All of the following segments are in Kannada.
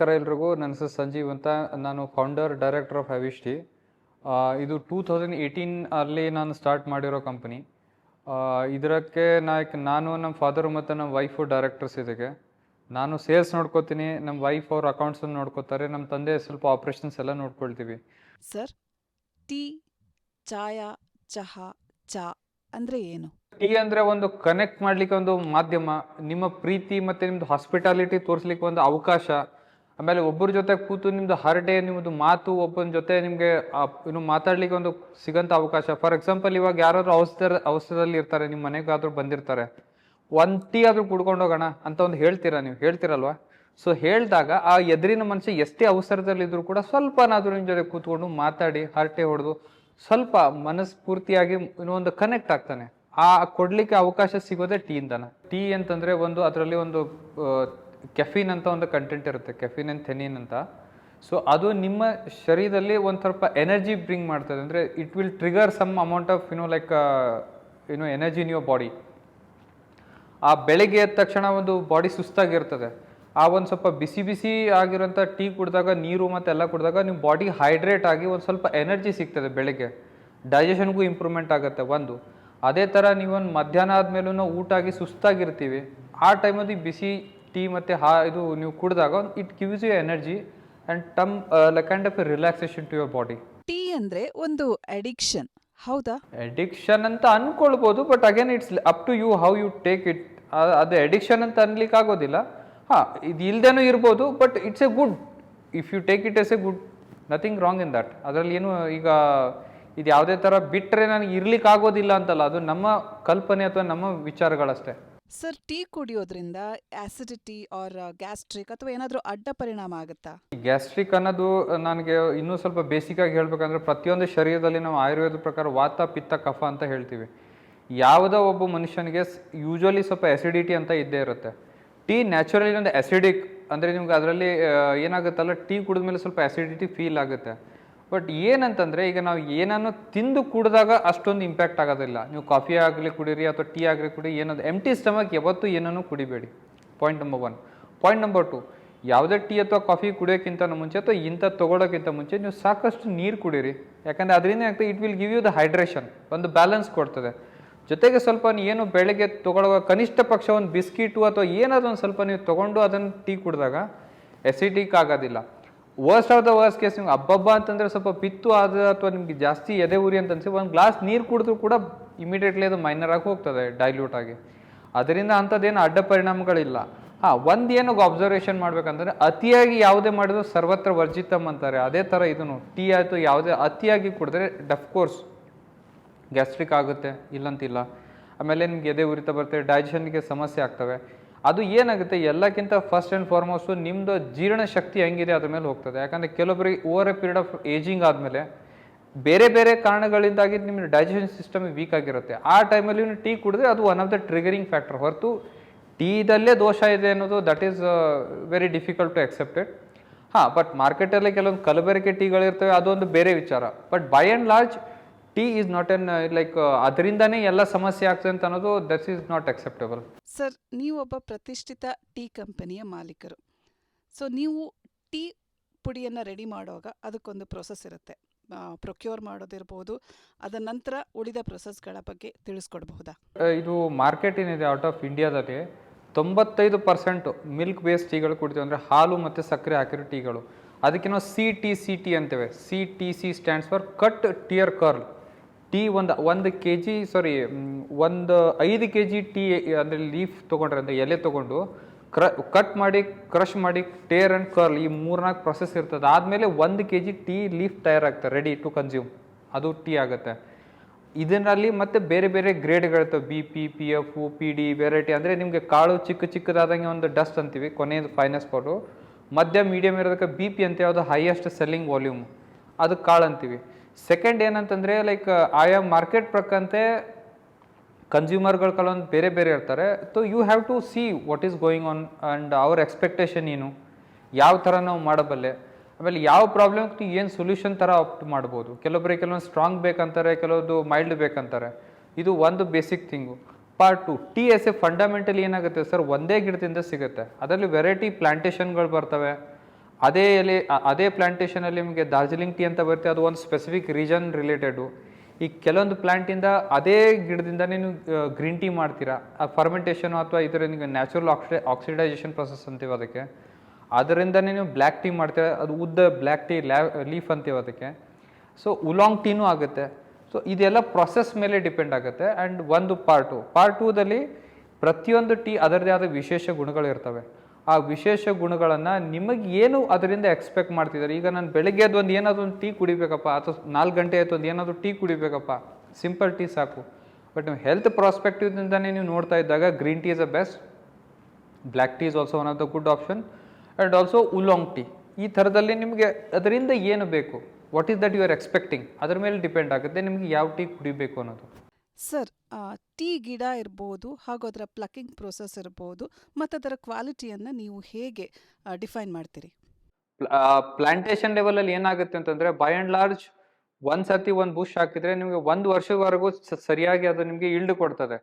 ನಮಸ್ಕಾರ ಎಲ್ರಿಗೂ. ನನ್ನ ಹೆಸರು ಸಂಜೀವ್ ಅಂತ. ನಾನು ಫೌಂಡರ್ ಡೈರೆಕ್ಟರ್ ಆಫ್ ಹ್ಯಾವಿಶ್ಟಿ ಇದು ಟೂ ತೌಸಂಡ್ ಏಯ್ಟೀನ್ ಅಲ್ಲಿ ನಾನು ಸ್ಟಾರ್ಟ್ ಮಾಡಿರೋ ಕಂಪನಿ ಇದಕ್ಕೆ ನಾಯಕ್ ನಾನು ನಮ್ಮ ಫಾದರು ಮತ್ತು ನಮ್ಮ ವೈಫು ಡೈರೆಕ್ಟರ್ಸ್ ಇದಕ್ಕೆ ನಾನು ಸೇಲ್ಸ್ ನೋಡ್ಕೋತೀನಿ ನಮ್ಮ ವೈಫ್ ಅವ್ರ ಅಕೌಂಟ್ಸನ್ನು ನೋಡ್ಕೋತಾರೆ ನಮ್ಮ ತಂದೆ ಸ್ವಲ್ಪ ಆಪ್ರೇಷನ್ಸ್ ಎಲ್ಲ ನೋಡ್ಕೊಳ್ತೀವಿ. ಸರ್ ಟೀ ಚಾಯ ಚಹಾ ಚಾ ಅಂದರೆ ಏನು? ಟೀ ಅಂದರೆ ಒಂದು ಕನೆಕ್ಟ್ ಮಾಡಲಿಕ್ಕೆ ಒಂದು ಮಾಧ್ಯಮ ನಿಮ್ಮ ಪ್ರೀತಿ ಮತ್ತು ನಿಮ್ಮದು ಹಾಸ್ಪಿಟಾಲಿಟಿ ತೋರಿಸ್ಲಿಕ್ಕೆ ಒಂದು ಅವಕಾಶ. ಆಮೇಲೆ ಒಬ್ಬರ ಜೊತೆ ಕೂತು ನಿಮ್ಮದು ಹರಟೆ ನಿಮ್ಮದು ಮಾತು, ಒಬ್ಬನ ಜೊತೆ ನಿಮಗೆ ಇನ್ನು ಮಾತಾಡಲಿಕ್ಕೆ ಒಂದು ಸಿಗಂತ ಅವಕಾಶ. ಫಾರ್ ಎಕ್ಸಾಂಪಲ್ ಇವಾಗ ಯಾರಾದ್ರೂ ಅವಸರ ಅವಸರದಲ್ಲಿ ಇರ್ತಾರೆ, ನಿಮ್ಮ ಮನೆಗಾದ್ರೂ ಬಂದಿರ್ತಾರೆ. ಒಂದು ಟೀ ಆದ್ರೂ ಕುಡ್ಕೊಂಡು ಹೋಗೋಣ ಅಂತ ಒಂದು ಹೇಳ್ತೀರಾ ನೀವು? ಹೇಳ್ತಿರಲ್ವಾ? ಸೊ ಹೇಳಿದಾಗ ಆ ಎದುರಿನ ಮನುಷ್ಯ ಎಷ್ಟೇ ಅವಸರದಲ್ಲಿದ್ದರೂ ಕೂಡ ಸ್ವಲ್ಪನಾದರೂ ನಿಮ್ಮ ಜೊತೆ ಕೂತ್ಕೊಂಡು ಮಾತಾಡಿ, ಹರಟೆ ಹೊಡೆದು ಸ್ವಲ್ಪ ಮನಸ್ಫೂರ್ತಿಯಾಗಿ ಇನ್ನೊಂದು ಕನೆಕ್ಟ್ ಆಗ್ತಾನೆ. ಆ ಕೊಡ್ಲಿಕ್ಕೆ ಅವಕಾಶ ಸಿಗೋದೇ ಟೀ ಇಂದಾನ ಟೀ ಅಂತಂದ್ರೆ ಒಂದು ಅದರಲ್ಲಿ ಒಂದು ಕೆಫಿನ್ ಅಂತ ಒಂದು ಕಂಟೆಂಟ್ ಇರುತ್ತೆ ಕೆಫಿನ್ ಅಂಡ್ ಥೆನಿನ್ ಅಂತ. ಸೊ ಅದು ನಿಮ್ಮ ಶರೀರದಲ್ಲಿ ಒಂದು ಸ್ವಲ್ಪ ಎನರ್ಜಿ ಬ್ರಿಂಗ್ ಮಾಡ್ತದೆ. ಅಂದರೆ it will trigger some amount of you know like you know energy in your body ಆ ಬೆಳಗ್ಗೆ ಎದ್ದ ತಕ್ಷಣ ಒಂದು ಬಾಡಿ ಸುಸ್ತಾಗಿರ್ತದೆ. ಆ ಒಂದು ಸ್ವಲ್ಪ ಬಿಸಿ ಬಿಸಿ ಆಗಿರೋಂಥ ಟೀ ಕುಡಿದಾಗ, ನೀರು ಮತ್ತೆಲ್ಲ ಕುಡಿದಾಗ ನಿಮ್ಮ ಬಾಡಿ ಹೈಡ್ರೇಟ್ ಆಗಿ ಒಂದು ಸ್ವಲ್ಪ ಎನರ್ಜಿ ಸಿಗ್ತದೆ ಬೆಳಗ್ಗೆ. ಡೈಜೆಷನ್ಗೂ ಇಂಪ್ರೂವ್ಮೆಂಟ್ ಆಗುತ್ತೆ ಒಂದು. ಅದೇ ಥರ ನೀವೊಂದು ಮಧ್ಯಾಹ್ನ ಆದಮೇಲೂ ಊಟ ಆಗಿ ಸುಸ್ತಾಗಿರ್ತೀವಿ. ಆ ಟೈಮಲ್ಲಿ ಬಿಸಿ ಟೀ ಮತ್ತು ಹಾ ಇದು ನೀವು ಕುಡಿದಾಗ it gives you energy and tum like kind of relaxation to your body tea ಅಂದ್ರೆ ಒಂದು ಅಡಿಕ್ಷನ್ ಹೌದಾ? ಅಡಿಕ್ಷನ್ ಅಂತ ಅನ್ಕೊಳ್ಬೋದು but again it's up to you how you take it ಅದು ಅಡಿಕ್ಷನ್ ಅಂತ ಅನ್ಲಿಕ್ಕೆ ಆಗೋದಿಲ್ಲ. ಹಾಂ ಇದು ಇಲ್ದೇನೂ ಇರ್ಬೋದು but it's a good if you take it as a good nothing wrong in that ಅದರಲ್ಲಿ ಏನು ಈಗ ಇದು ಯಾವುದೇ ಥರ ಬಿಟ್ಟರೆ ನನಗೆ ಇರ್ಲಿಕ್ಕೆ ಆಗೋದಿಲ್ಲ ಅಂತಲ್ಲ ಅದು ನಮ್ಮ ಕಲ್ಪನೆ ಅಥವಾ ನಮ್ಮ ವಿಚಾರಗಳಷ್ಟೇ. ಸರ್, ಟೀ ಕುಡಿಯೋದ್ರಿಂದ ಆಸಿಡಿಟಿ ಆರ್ ಗ್ಯಾಸ್ಟ್ರಿಕ್ ಅಥವಾ ಏನಾದರೂ ಅಡ್ಡ ಪರಿಣಾಮ ಆಗುತ್ತಾ? ಗ್ಯಾಸ್ಟ್ರಿಕ್ ಅನ್ನೋದು ನನಗೆ ಇನ್ನೂ ಸ್ವಲ್ಪ ಬೇಸಿಕಾಗಿ ಹೇಳ್ಬೇಕಂದ್ರೆ ಪ್ರತಿಯೊಂದು ಶರೀರದಲ್ಲಿ ನಾವು ಆಯುರ್ವೇದ ಪ್ರಕಾರ ವಾತ, ಪಿತ್ತ, ಕಫ ಅಂತ ಹೇಳ್ತೀವಿ. ಯಾವುದೋ ಒಬ್ಬ ಮನುಷ್ಯನಿಗೆ ಯೂಶ್ವಲಿ ಸ್ವಲ್ಪ ಆಸಿಡಿಟಿ ಅಂತ ಇದ್ದೇ ಇರುತ್ತೆ. ಟೀ ನ್ಯಾಚುರಲಿ ಒಂದು ಆಸಿಡಿಕ್ ಅಂದರೆ ನಿಮ್ಗೆ ಅದರಲ್ಲಿ ಏನಾಗುತ್ತಲ್ಲ, ಟೀ ಕುಡಿದ್ಮೇಲೆ ಸ್ವಲ್ಪ ಆಸಿಡಿಟಿ ಫೀಲ್ ಆಗುತ್ತೆ. ಬಟ್ ಏನಂತಂದರೆ, ಈಗ ನಾವು ಏನನ್ನು ತಿಂದು ಕುಡಿದಾಗ ಅಷ್ಟೊಂದು ಇಂಪ್ಯಾಕ್ಟ್ ಆಗೋದಿಲ್ಲ. ನೀವು ಕಾಫಿ ಆಗಲಿ ಕುಡೀರಿ ಅಥವಾ ಟೀ ಆಗಲಿ ಕುಡಿ, ಏನದು ಟಿ ಸ್ಟಮಕ್ ಯಾವತ್ತೂ ಏನನ್ನು ಕುಡಿಬೇಡಿ. Point number one point number two ಯಾವುದೇ ಟೀ ಅಥವಾ ಕಾಫಿ ಕುಡಿಯೋಕ್ಕಿಂತ ಮುಂಚೆ ಅಥವಾ ಇಂಥ ತೊಗೊಳೋಕ್ಕಿಂತ ಮುಂಚೆ ನೀವು ಸಾಕಷ್ಟು ನೀರು ಕುಡೀರಿ. ಯಾಕಂದರೆ ಅದರಿಂದ ಆಗ್ತದೆ it will give you the hydration ಒಂದು ಬ್ಯಾಲೆನ್ಸ್ ಕೊಡ್ತದೆ. ಜೊತೆಗೆ ಸ್ವಲ್ಪ ಏನು ಬೆಳಗ್ಗೆ ತೊಗೊಳ್ಳುವ ಕನಿಷ್ಠ ಪಕ್ಷ ಒಂದು ಬಿಸ್ಕಿಟು ಅಥವಾ ಏನಾದರೂ ಒಂದು ಸ್ವಲ್ಪ ನೀವು ತೊಗೊಂಡು ಅದನ್ನು ಟೀ ಕುಡಿದಾಗ ಎಸಿಡಿಕ್ ಆಗೋದಿಲ್ಲ. Worst of the worst case ನಿಮ್ಗೆ ಹಬ್ಬಬ್ಬ ಅಂತಂದರೆ ಸ್ವಲ್ಪ ಪಿತ್ತು ಆದ ಅಥವಾ ನಿಮ್ಗೆ ಜಾಸ್ತಿ ಎದೆ ಉರಿ ಅಂತ ಅನ್ಸಿ ಒಂದು ಗ್ಲಾಸ್ ನೀರು ಕುಡಿದ್ರು ಕೂಡ ಇಮಿಡಿಯೇಟ್ಲಿ ಅದು ಮೈನರ್ ಆಗಿ ಹೋಗ್ತದೆ ಡೈಲ್ಯೂಟ್ ಆಗಿ. ಅದರಿಂದ ಅಂಥದ್ದೇನು ಅಡ್ಡ ಪರಿಣಾಮಗಳಿಲ್ಲ. ಹಾಂ, ಒಂದು ಏನು ಅಬ್ಸರ್ವೇಷನ್ ಮಾಡ್ಬೇಕಂದ್ರೆ ಅತಿಯಾಗಿ ಯಾವುದೇ ಮಾಡಿದ್ರು ಸರ್ವತ್ರ ವರ್ಜಿತಮ್ ಅಂತಾರೆ. ಅದೇ ಥರ ಇದನ್ನು ಟೀ ಆಯಿತು, ಯಾವುದೇ ಅತಿಯಾಗಿ ಕುಡಿದ್ರೆ ಡಫ್ಕೋರ್ಸ್ ಗ್ಯಾಸ್ಟ್ರಿಕ್ ಆಗುತ್ತೆ, ಇಲ್ಲಂತಿಲ್ಲ. ಆಮೇಲೆ ನಿಮ್ಗೆ ಎದೆ ಉರಿತ ಬರುತ್ತೆ ಡೈಜೆಷನ್ಗೆ ಸಮಸ್ಯೆ ಆಗ್ತವೆ. ಅದು ಏನಾಗುತ್ತೆ? ಎಲ್ಲಕ್ಕಿಂತ ಫಸ್ಟ್ ಆ್ಯಂಡ್ ಫಾರ್ಮೋಸ್ಟು ನಿಮ್ಮದು ಜೀರ್ಣ ಶಕ್ತಿ ಹೆಂಗಿದೆ ಅದ್ರ ಮೇಲೆ ಹೋಗ್ತದೆ. ಯಾಕಂದರೆ ಕೆಲವೊಬ್ಬರಿಗೆ over a period of ageing ಆದಮೇಲೆ ಬೇರೆ ಬೇರೆ ಕಾರಣಗಳಿಂದಾಗಿ ನಿಮ್ಮ ಡೈಜೆಷನ್ ಸಿಸ್ಟಮ್ ವೀಕ್ ಆಗಿರುತ್ತೆ. ಆ ಟೈಮಲ್ಲಿ ನೀವು ಟೀ ಕುಡಿದ್ರೆ ಅದು one of the triggering factor ಹೊರತು ಟೀದಲ್ಲೇ ದೋಷ ಇದೆ ಅನ್ನೋದು that is very difficult to accepted ಹಾಂ ಬಟ್ ಮಾರ್ಕೆಟಲ್ಲಿ ಕೆಲವೊಂದು ಕಲಬೆರಕೆ ಟೀಗಳಿರ್ತವೆ ಅದೊಂದು ಬೇರೆ ವಿಚಾರ. But by and large tea is not an like ಅದರಿಂದನೇ ಎಲ್ಲ ಸಮಸ್ಯೆ ಆಗ್ತದೆ ಅಂತ ಅನ್ನೋದು that is not acceptable sir ನೀವು ಒಬ್ಬ ಪ್ರತಿಷ್ಠಿತ ಟೀ ಕಂಪನಿಯ ಮಾಲೀಕರು. ಸೊ ನೀವು ಟೀ ಪುಡಿಯನ್ನು ರೆಡಿ ಮಾಡುವಾಗ ಅದಕ್ಕೊಂದು ಪ್ರೊಸೆಸ್ ಇರುತ್ತೆ. ಪ್ರೊಕ್ಯೂರ್ ಮಾಡೋದಿರ್ಬೋದು ಅದ ನಂತರ ಉಳಿದ ಪ್ರೊಸೆಸ್ಗಳ ಬಗ್ಗೆ ತಿಳಿಸ್ಕೊಡ್ಬಹುದಾ? ಇದು ಮಾರ್ಕೆಟ್ ಏನಿದೆ ಔಟ್ ಆಫ್ ಇಂಡಿಯಾದಲ್ಲಿ ತೊಂಬತ್ತೈದು ಪರ್ಸೆಂಟು ಮಿಲ್ಕ್ ಬೇಸ್ಡ್ ಟೀಗಳು ಕುಡಿತೀವಿ ಅಂದರೆ ಹಾಲು ಮತ್ತು ಸಕ್ಕರೆ ಹಾಕಿರೋ ಟೀಗಳು. ಅದಕ್ಕೆ ನಾವು C T C T ಅಂತೇವೆ. C T C stands for cut tear curl tea ಒಂದು ಒಂದು ಕೆ ಜಿ ಸಾರಿ ಒಂದು ಐದು ಕೆ ಜಿ ಟೀ, ಅಂದರೆ ಲೀಫ್ ತೊಗೊಂಡ್ರೆ, ಅಂದರೆ ಎಲೆ ತೊಗೊಂಡು ಕ್ರ ಕಟ್ ಮಾಡಿ ಕ್ರಷ್ ಮಾಡಿ ಟೇರ್ ಆ್ಯಂಡ್ ಕರ್ಲ್ ಈ ಮೂರ್ನಾಲ್ಕು ಪ್ರೊಸೆಸ್ ಇರ್ತದೆ. ಆದಮೇಲೆ ಒಂದು ಕೆ ಜಿ ಟೀ ಲೀಫ್ ತಯಾರಾಗ್ತದೆ ರೆಡಿ ಟು ಕನ್ಸ್ಯೂಮ್ ಅದು ಟೀ ಆಗುತ್ತೆ. ಇದರಲ್ಲಿ ಮತ್ತೆ ಬೇರೆ ಬೇರೆ ಗ್ರೇಡ್ಗಳಿರ್ತವೆ B P P F P D variety ಅಂದರೆ ನಿಮಗೆ ಕಾಳು ಚಿಕ್ಕ ಚಿಕ್ಕದಾದಂಗೆ ಒಂದು ಡಸ್ಟ್ ಅಂತೀವಿ ಕೊನೆಯದು ಫೈನಸ್ ಪೌಡ್ರು ಮಧ್ಯ ಮೀಡಿಯಮ್ ಇರೋದಕ್ಕೆ ಬಿ ಪಿ ಅಂತ ಯಾವುದು ಹೈಯೆಸ್ಟ್ ಸೆಲ್ಲಿಂಗ್ ವಾಲ್ಯೂಮ್ ಅದು ಕಾಳು ಅಂತೀವಿ. ಸೆಕೆಂಡ್ ಏನಂತಂದರೆ ಲೈಕ್ ಆಯಾ ಮಾರ್ಕೆಟ್ ಪ್ರಕಂತೆ ಕನ್ಸ್ಯೂಮರ್ಗಳು ಕೆಲವೊಂದು ಬೇರೆ ಬೇರೆ ಇರ್ತಾರೆ. So you have to see what is going on and ಅವ್ರ ಎಕ್ಸ್ಪೆಕ್ಟೇಷನ್ ಏನು. ಯಾವ ಥರ ನಾವು ಮಾಡಬಲ್ಲೆ. ಆಮೇಲೆ ಯಾವ ಪ್ರಾಬ್ಲಮ್ಗೆ ಏನು ಸೊಲ್ಯೂಷನ್ ಥರ ಆಪ್ಟ್ ಮಾಡ್ಬೋದು. ಕೆಲವೊಬ್ಬರಿಗೆ ಕೆಲವೊಂದು ಸ್ಟ್ರಾಂಗ್ ಬೇಕಂತಾರೆ, ಕೆಲವೊಂದು ಮೈಲ್ಡ್ ಬೇಕಂತಾರೆ. ಇದು ಒಂದು basic thing part two T S A fundamentally ಏನಾಗುತ್ತೆ ಸರ್? ಒಂದೇ ಗಿಡದಿಂದ ಸಿಗುತ್ತೆ. ಅದರಲ್ಲಿ ವೆರೈಟಿ ಪ್ಲ್ಯಾಂಟೇಷನ್ಗಳು ಬರ್ತವೆ. ಅದೇ ಎಲೆ ಅದೇ ಪ್ಲಾಂಟೇಶನಲ್ಲಿ ನಿಮಗೆ ದಾರ್ಜಿಲಿಂಗ್ ಟೀ ಅಂತ ಬರುತ್ತೆ, ಅದು ಒಂದು ಸ್ಪೆಸಿಫಿಕ್ ರೀಜನ್ ರಿಲೇಟೆಡು ಈ ಕೆಲವೊಂದು ಪ್ಲ್ಯಾಂಟಿಂದ ಅದೇ ಗಿಡದಿಂದ ನೀನು ಗ್ರೀನ್ ಟೀ ಮಾಡ್ತೀರಾ. ಆ ಫರ್ಮೆಂಟೇಷನ್ ಅಥವಾ ಇದರ ನಿಮಗೆ ನ್ಯಾಚುರಲ್ ಆಕ್ಸಿಡೈ ಆಕ್ಸಿಡೈಸೇಷನ್ ಪ್ರೊಸೆಸ್ ಅಂತೀವಿ ಅದಕ್ಕೆ. ಅದರಿಂದ ನೀವು ಬ್ಲ್ಯಾಕ್ ಟೀ ಮಾಡ್ತೀರಾ, ಅದು ಉದ್ದ ಬ್ಲ್ಯಾಕ್ ಟೀ ಲ್ಯಾ ಲೀಫ್ ಅಂತೀವಿ ಅದಕ್ಕೆ. ಸೊ ಉಲಾಂಗ್ ಟೀನೂ ಆಗುತ್ತೆ. ಸೊ ಇದೆಲ್ಲ ಪ್ರೊಸೆಸ್ ಮೇಲೆ ಡಿಪೆಂಡ್ ಆಗುತ್ತೆ. ಆ್ಯಂಡ್ ಒಂದು ಪಾರ್ಟು ಪಾರ್ಟ್ ಟೂದಲ್ಲಿ ಪ್ರತಿಯೊಂದು ಟೀ ಅದರದೇ ಆದ ವಿಶೇಷ ಗುಣಗಳಿರ್ತವೆ ಆ ವಿಶೇಷ ಗುಣಗಳನ್ನು ನಿಮಗೆ ಏನು ಅದರಿಂದ ಎಕ್ಸ್ಪೆಕ್ಟ್ ಮಾಡ್ತಿದ್ದಾರೆ? ಈಗ ನಾನು ಬೆಳಗ್ಗೆ ಅದೊಂದು ಏನಾದರೂ ಒಂದು ಟೀ ಕುಡಿಬೇಕಪ್ಪ, ಅಥವಾ ನಾಲ್ಕು ಗಂಟೆ ಆಯ್ತು ಒಂದು ಏನಾದರೂ ಟೀ ಕುಡಿಬೇಕಪ್ಪ ಸಿಂಪಲ್ ಟೀ ಸಾಕು. ಬಟ್ ನೀವು ಹೆಲ್ತ್ ಪ್ರಾಸ್ಪೆಕ್ಟಿವ್ದಿಂದನೇ ನೀವು ನೋಡ್ತಾ ಇದ್ದಾಗ green tea is a best black tea is also one of the good option and also oolong tea ಈ ಥರದಲ್ಲಿ ನಿಮಗೆ ಅದರಿಂದ ಏನು ಬೇಕು? What is that you are expecting ಅದ್ರ ಮೇಲೆ ಡಿಪೆಂಡ್ ಆಗುತ್ತೆ, ನಿಮಗೆ ಯಾವ ಟೀ ಕುಡಿಬೇಕು ಅನ್ನೋದು. ಸರ್ ಟೀ ಗಿಡ ಇರ್ಬೋದು ಹಾಗೂ ಅದರ ಪ್ಲಕ್ಕಿಂಗ್ ಪ್ರೋಸೆಸ್ ಇರ್ಬೋದು ಮತ್ತು ಅದರ ಕ್ವಾಲಿಟಿಯನ್ನು ನೀವು ಹೇಗೆ ಡಿಫೈನ್ ಮಾಡ್ತೀರಿ? ಪ್ಲಾಂಟೇಶನ್ ಲೆವೆಲಲ್ಲಿ ಏನಾಗುತ್ತೆ ಅಂತಂದರೆ ಬೈ ಆ್ಯಂಡ್ ಲಾರ್ಜ್ ಒಂದು ಸರ್ತಿ ಒಂದು ಬುಷ್ ಹಾಕಿದರೆ ನಿಮಗೆ ಒಂದು ವರ್ಷದವರೆಗೂ ಸರಿಯಾಗಿ ಅದು ನಿಮಗೆ ಇಲ್ಡ್ ಕೊಡ್ತದೆ.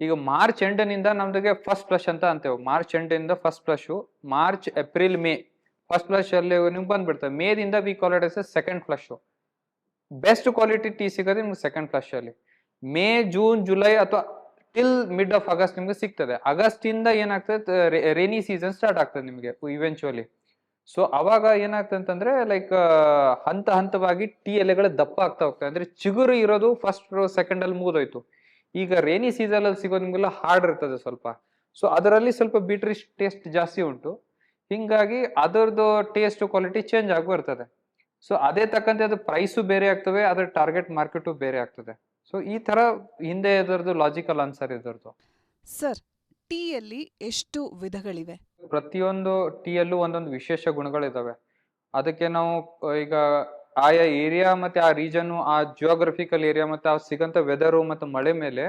ಈಗ ಮಾರ್ಚ್ ಎಂಡನಿಂದ ನಮಗೆ ಫಸ್ಟ್ ಫ್ಲಶ್ ಅಂತ ಅಂತೇವೆ. March ಎಂಡಿಂದ first flush March April May first flush ಅಲ್ಲಿ ನಿಮ್ಗೆ ಬಂದ್ಬಿಡ್ತದೆ. ಮೇದಿಂದ we call as second flush best quality tea ಸಿಗೋದು ನಿಮ್ಗೆ ಸೆಕೆಂಡ್ ಫ್ಲಶ್ ಅಲ್ಲಿ. ಮೇ, ಜೂನ್, ಜುಲೈ ಅಥವಾ ಟಿಲ್ ಮಿಡ್ ಆಫ್ ಆಗಸ್ಟ್ ನಿಮ್ಗೆ ಸಿಗ್ತದೆ. ಆಗಸ್ಟ್ ಇಂದ ಏನಾಗ್ತದೆ ರೇನಿ ಸೀಸನ್ ಸ್ಟಾರ್ಟ್ ಆಗ್ತದೆ ನಿಮಗೆ ಇವೆಂಚುವಲಿ ಸೊ ಅವಾಗ ಏನಾಗ್ತದೆ ಅಂತಂದ್ರೆ ಲೈಕ್ ಹಂತ ಹಂತವಾಗಿ ಟೀ ಎಲೆಗಳು ದಪ್ಪ ಆಗ್ತಾ ಹೋಗ್ತದೆ ಅಂದ್ರೆ ಚಿಗುರು ಇರೋದು ಫಸ್ಟ್ ಸೆಕೆಂಡ್ ಅಲ್ಲಿ ಮುಗಿದೋಯ್ತು. ಈಗ ರೇನಿ ಸೀಸನ್ ಅಲ್ಲಿ ಸಿಗೋದು ನಿಮ್ಗೆಲ್ಲ ಹಾರ್ಡ್ ಇರ್ತದೆ ಸ್ವಲ್ಪ. ಸೊ ಅದರಲ್ಲಿ ಸ್ವಲ್ಪ ಬೀಟ್ರಿ ಟೇಸ್ಟ್ ಜಾಸ್ತಿ ಉಂಟು. ಹಿಂಗಾಗಿ ಅದರದ್ದು ಟೇಸ್ಟ್ ಕ್ವಾಲಿಟಿ ಚೇಂಜ್ ಆಗಿ ಬರ್ತದೆ ಸೊ ಅದೇ ತಕ್ಕಂತೆ ಅದು ಪ್ರೈಸು ಬೇರೆ ಆಗ್ತವೆ, ಅದರ ಟಾರ್ಗೆಟ್ ಮಾರ್ಕೆಟು ಬೇರೆ ಆಗ್ತದೆ. ಸೊ ಈ ತರ ಹಿಂದೆ ಇದರದ್ದು ಲಾಜಿಕಲ್ ಆನ್ಸರ್ ಇದರದ್ದು ಸರ್ ಟೀಯಲ್ಲಿ ಎಷ್ಟು ವಿಧಗಳಿವೆ? ಪ್ರತಿಯೊಂದು ಟೀಯಲ್ಲೂ ಒಂದೊಂದು ವಿಶೇಷ ಗುಣಗಳಿದಾವೆ ಅದಕ್ಕೆ ನಾವು ಈಗ ಆಯಾ ಏರಿಯಾ ಮತ್ತೆ ಆ ರೀಜನ್ ಆ ಜಿಯೋಗ್ರಫಿಕಲ್ ಏರಿಯಾ ಮತ್ತೆ ಆ ಸಿಗಂತ ವೆದರು ಮತ್ತು ಮಳೆ ಮೇಲೆ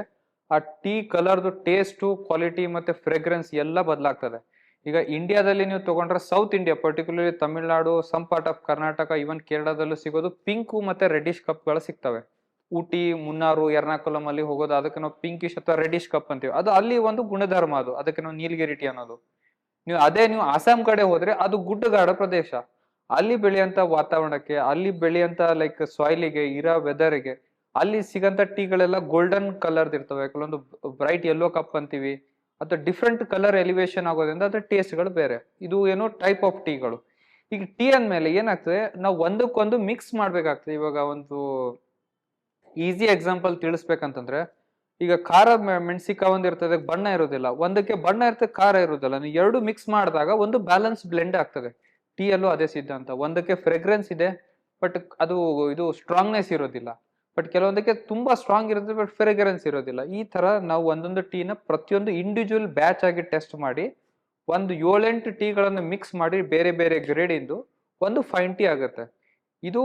ಆ ಟೀ ಕಲರ್ದು ಟೇಸ್ಟು ಕ್ವಾಲಿಟಿ ಮತ್ತೆ ಫ್ರೆಗ್ರೆನ್ಸ್ ಎಲ್ಲ ಬದಲಾಗ್ತದೆ. ಈಗ ಇಂಡಿಯಾದಲ್ಲಿ ನೀವು ತಗೊಂಡ್ರೆ south India particularly Tamil Nadu some part of Karnataka even ಕೇರಳದಲ್ಲೂ ಸಿಗೋದು ಪಿಂಕು ಮತ್ತೆ ರೆಡಿಶ್ ಕಪ್ಗಳು ಸಿಗ್ತವೆ. ಊಟಿ, ಮುನ್ನಾರು, ಎರ್ನಾಕುಲಂ ಅಲ್ಲಿ ಹೋಗೋದು, ಅದಕ್ಕೆ ನಾವು ಪಿಂಕಿಶ್ ಅಥವಾ ರೆಡಿಶ್ ಕಪ್ ಅಂತೀವಿ. ಅದು ಅಲ್ಲಿ ಒಂದು ಗುಣಧರ್ಮ ಅದು. ಅದಕ್ಕೆ ನಾವು ನೀಲಗಿರಿಟಿ ಅನ್ನೋದು. ನೀವು ಅದೇ ನೀವು ಅಸ್ಸಾಂ ಕಡೆ ಹೋದ್ರೆ ಅದು ಗುಡ್ಡಗಾಡ ಪ್ರದೇಶ. ಅಲ್ಲಿ ಬೆಳೆಯಂತ ವಾತಾವರಣಕ್ಕೆ, ಅಲ್ಲಿ ಬೆಳೆಯಂತ ಲೈಕ್ ಸಾಯಿಲಿಗೆ ಇರೋ ವೆದರ್ಗೆ ಅಲ್ಲಿ ಸಿಗಂತ ಟೀಗಳೆಲ್ಲ ಗೋಲ್ಡನ್ ಕಲರ್ದು ಇರ್ತವೆ. ಕೆಲವೊಂದು ಬ್ರೈಟ್ ಯೆಲ್ಲೋ ಕಪ್ ಅಂತೀವಿ. ಅಥವಾ ಡಿಫ್ರೆಂಟ್ ಕಲರ್ ಎಲಿವೇಶನ್ ಆಗೋದ್ರಿಂದ ಅದ್ರ ಟೇಸ್ಟ್ಗಳು ಬೇರೆ. ಇದು ಏನೋ ಟೈಪ್ ಆಫ್ ಟೀಗಳು ಈಗ ಟೀ ಅಂದ್ಮೇಲೆ ಏನಾಗ್ತದೆ? ನಾವು ಒಂದಕ್ಕೊಂದು ಮಿಕ್ಸ್ ಮಾಡ್ಬೇಕಾಗ್ತದೆ. ಇವಾಗ ಒಂದು ಈಸಿ ಎಕ್ಸಾಂಪಲ್ ತಿಳಿಸ್ಬೇಕಂತಂದ್ರೆ, ಈಗ ಖಾರ ಮೆಣಸಿಕಾಯಿ ಒಂದು ಇರ್ತದೆ, ಬಣ್ಣ ಇರೋದಿಲ್ಲ. ಒಂದಕ್ಕೆ ಬಣ್ಣ ಇರ್ತದೆ ಖಾರ ಇರೋದಿಲ್ಲ. ನೀವು ಎರಡು ಮಿಕ್ಸ್ ಮಾಡಿದಾಗ ಒಂದು ಬ್ಯಾಲೆನ್ಸ್ ಬ್ಲೆಂಡ್ ಆಗ್ತದೆ. ಟೀ ಅಲ್ಲೂ ಅದೇ ಸಿದ್ಧಾಂತ ಒಂದಕ್ಕೆ ಫ್ರೆಗ್ರೆನ್ಸ್ ಇದೆ ಬಟ್ ಅದು, ಇದು ಸ್ಟ್ರಾಂಗ್ನೆಸ್ ಇರೋದಿಲ್ಲ. ಬಟ್ ಕೆಲವೊಂದಕ್ಕೆ ತುಂಬಾ ಸ್ಟ್ರಾಂಗ್ ಇರುತ್ತೆ ಬಟ್ ಫ್ರೆಗ್ರೆನ್ಸ್ ಇರೋದಿಲ್ಲ. ಈ ತರ ನಾವು ಒಂದೊಂದು ಟೀನ ಪ್ರತಿಯೊಂದು ಇಂಡಿವಿಜುವಲ್ ಬ್ಯಾಚ್ ಆಗಿ ಟೆಸ್ಟ್ ಮಾಡಿ, ಒಂದು ಏಳೆಂಟು ಟೀಗಳನ್ನು ಮಿಕ್ಸ್ ಮಾಡಿ ಬೇರೆ ಬೇರೆ ಗ್ರೇಡ್ ಇಂದು ಒಂದು ಫೈನ್ ಟೀ ಆಗುತ್ತೆ. ಇದು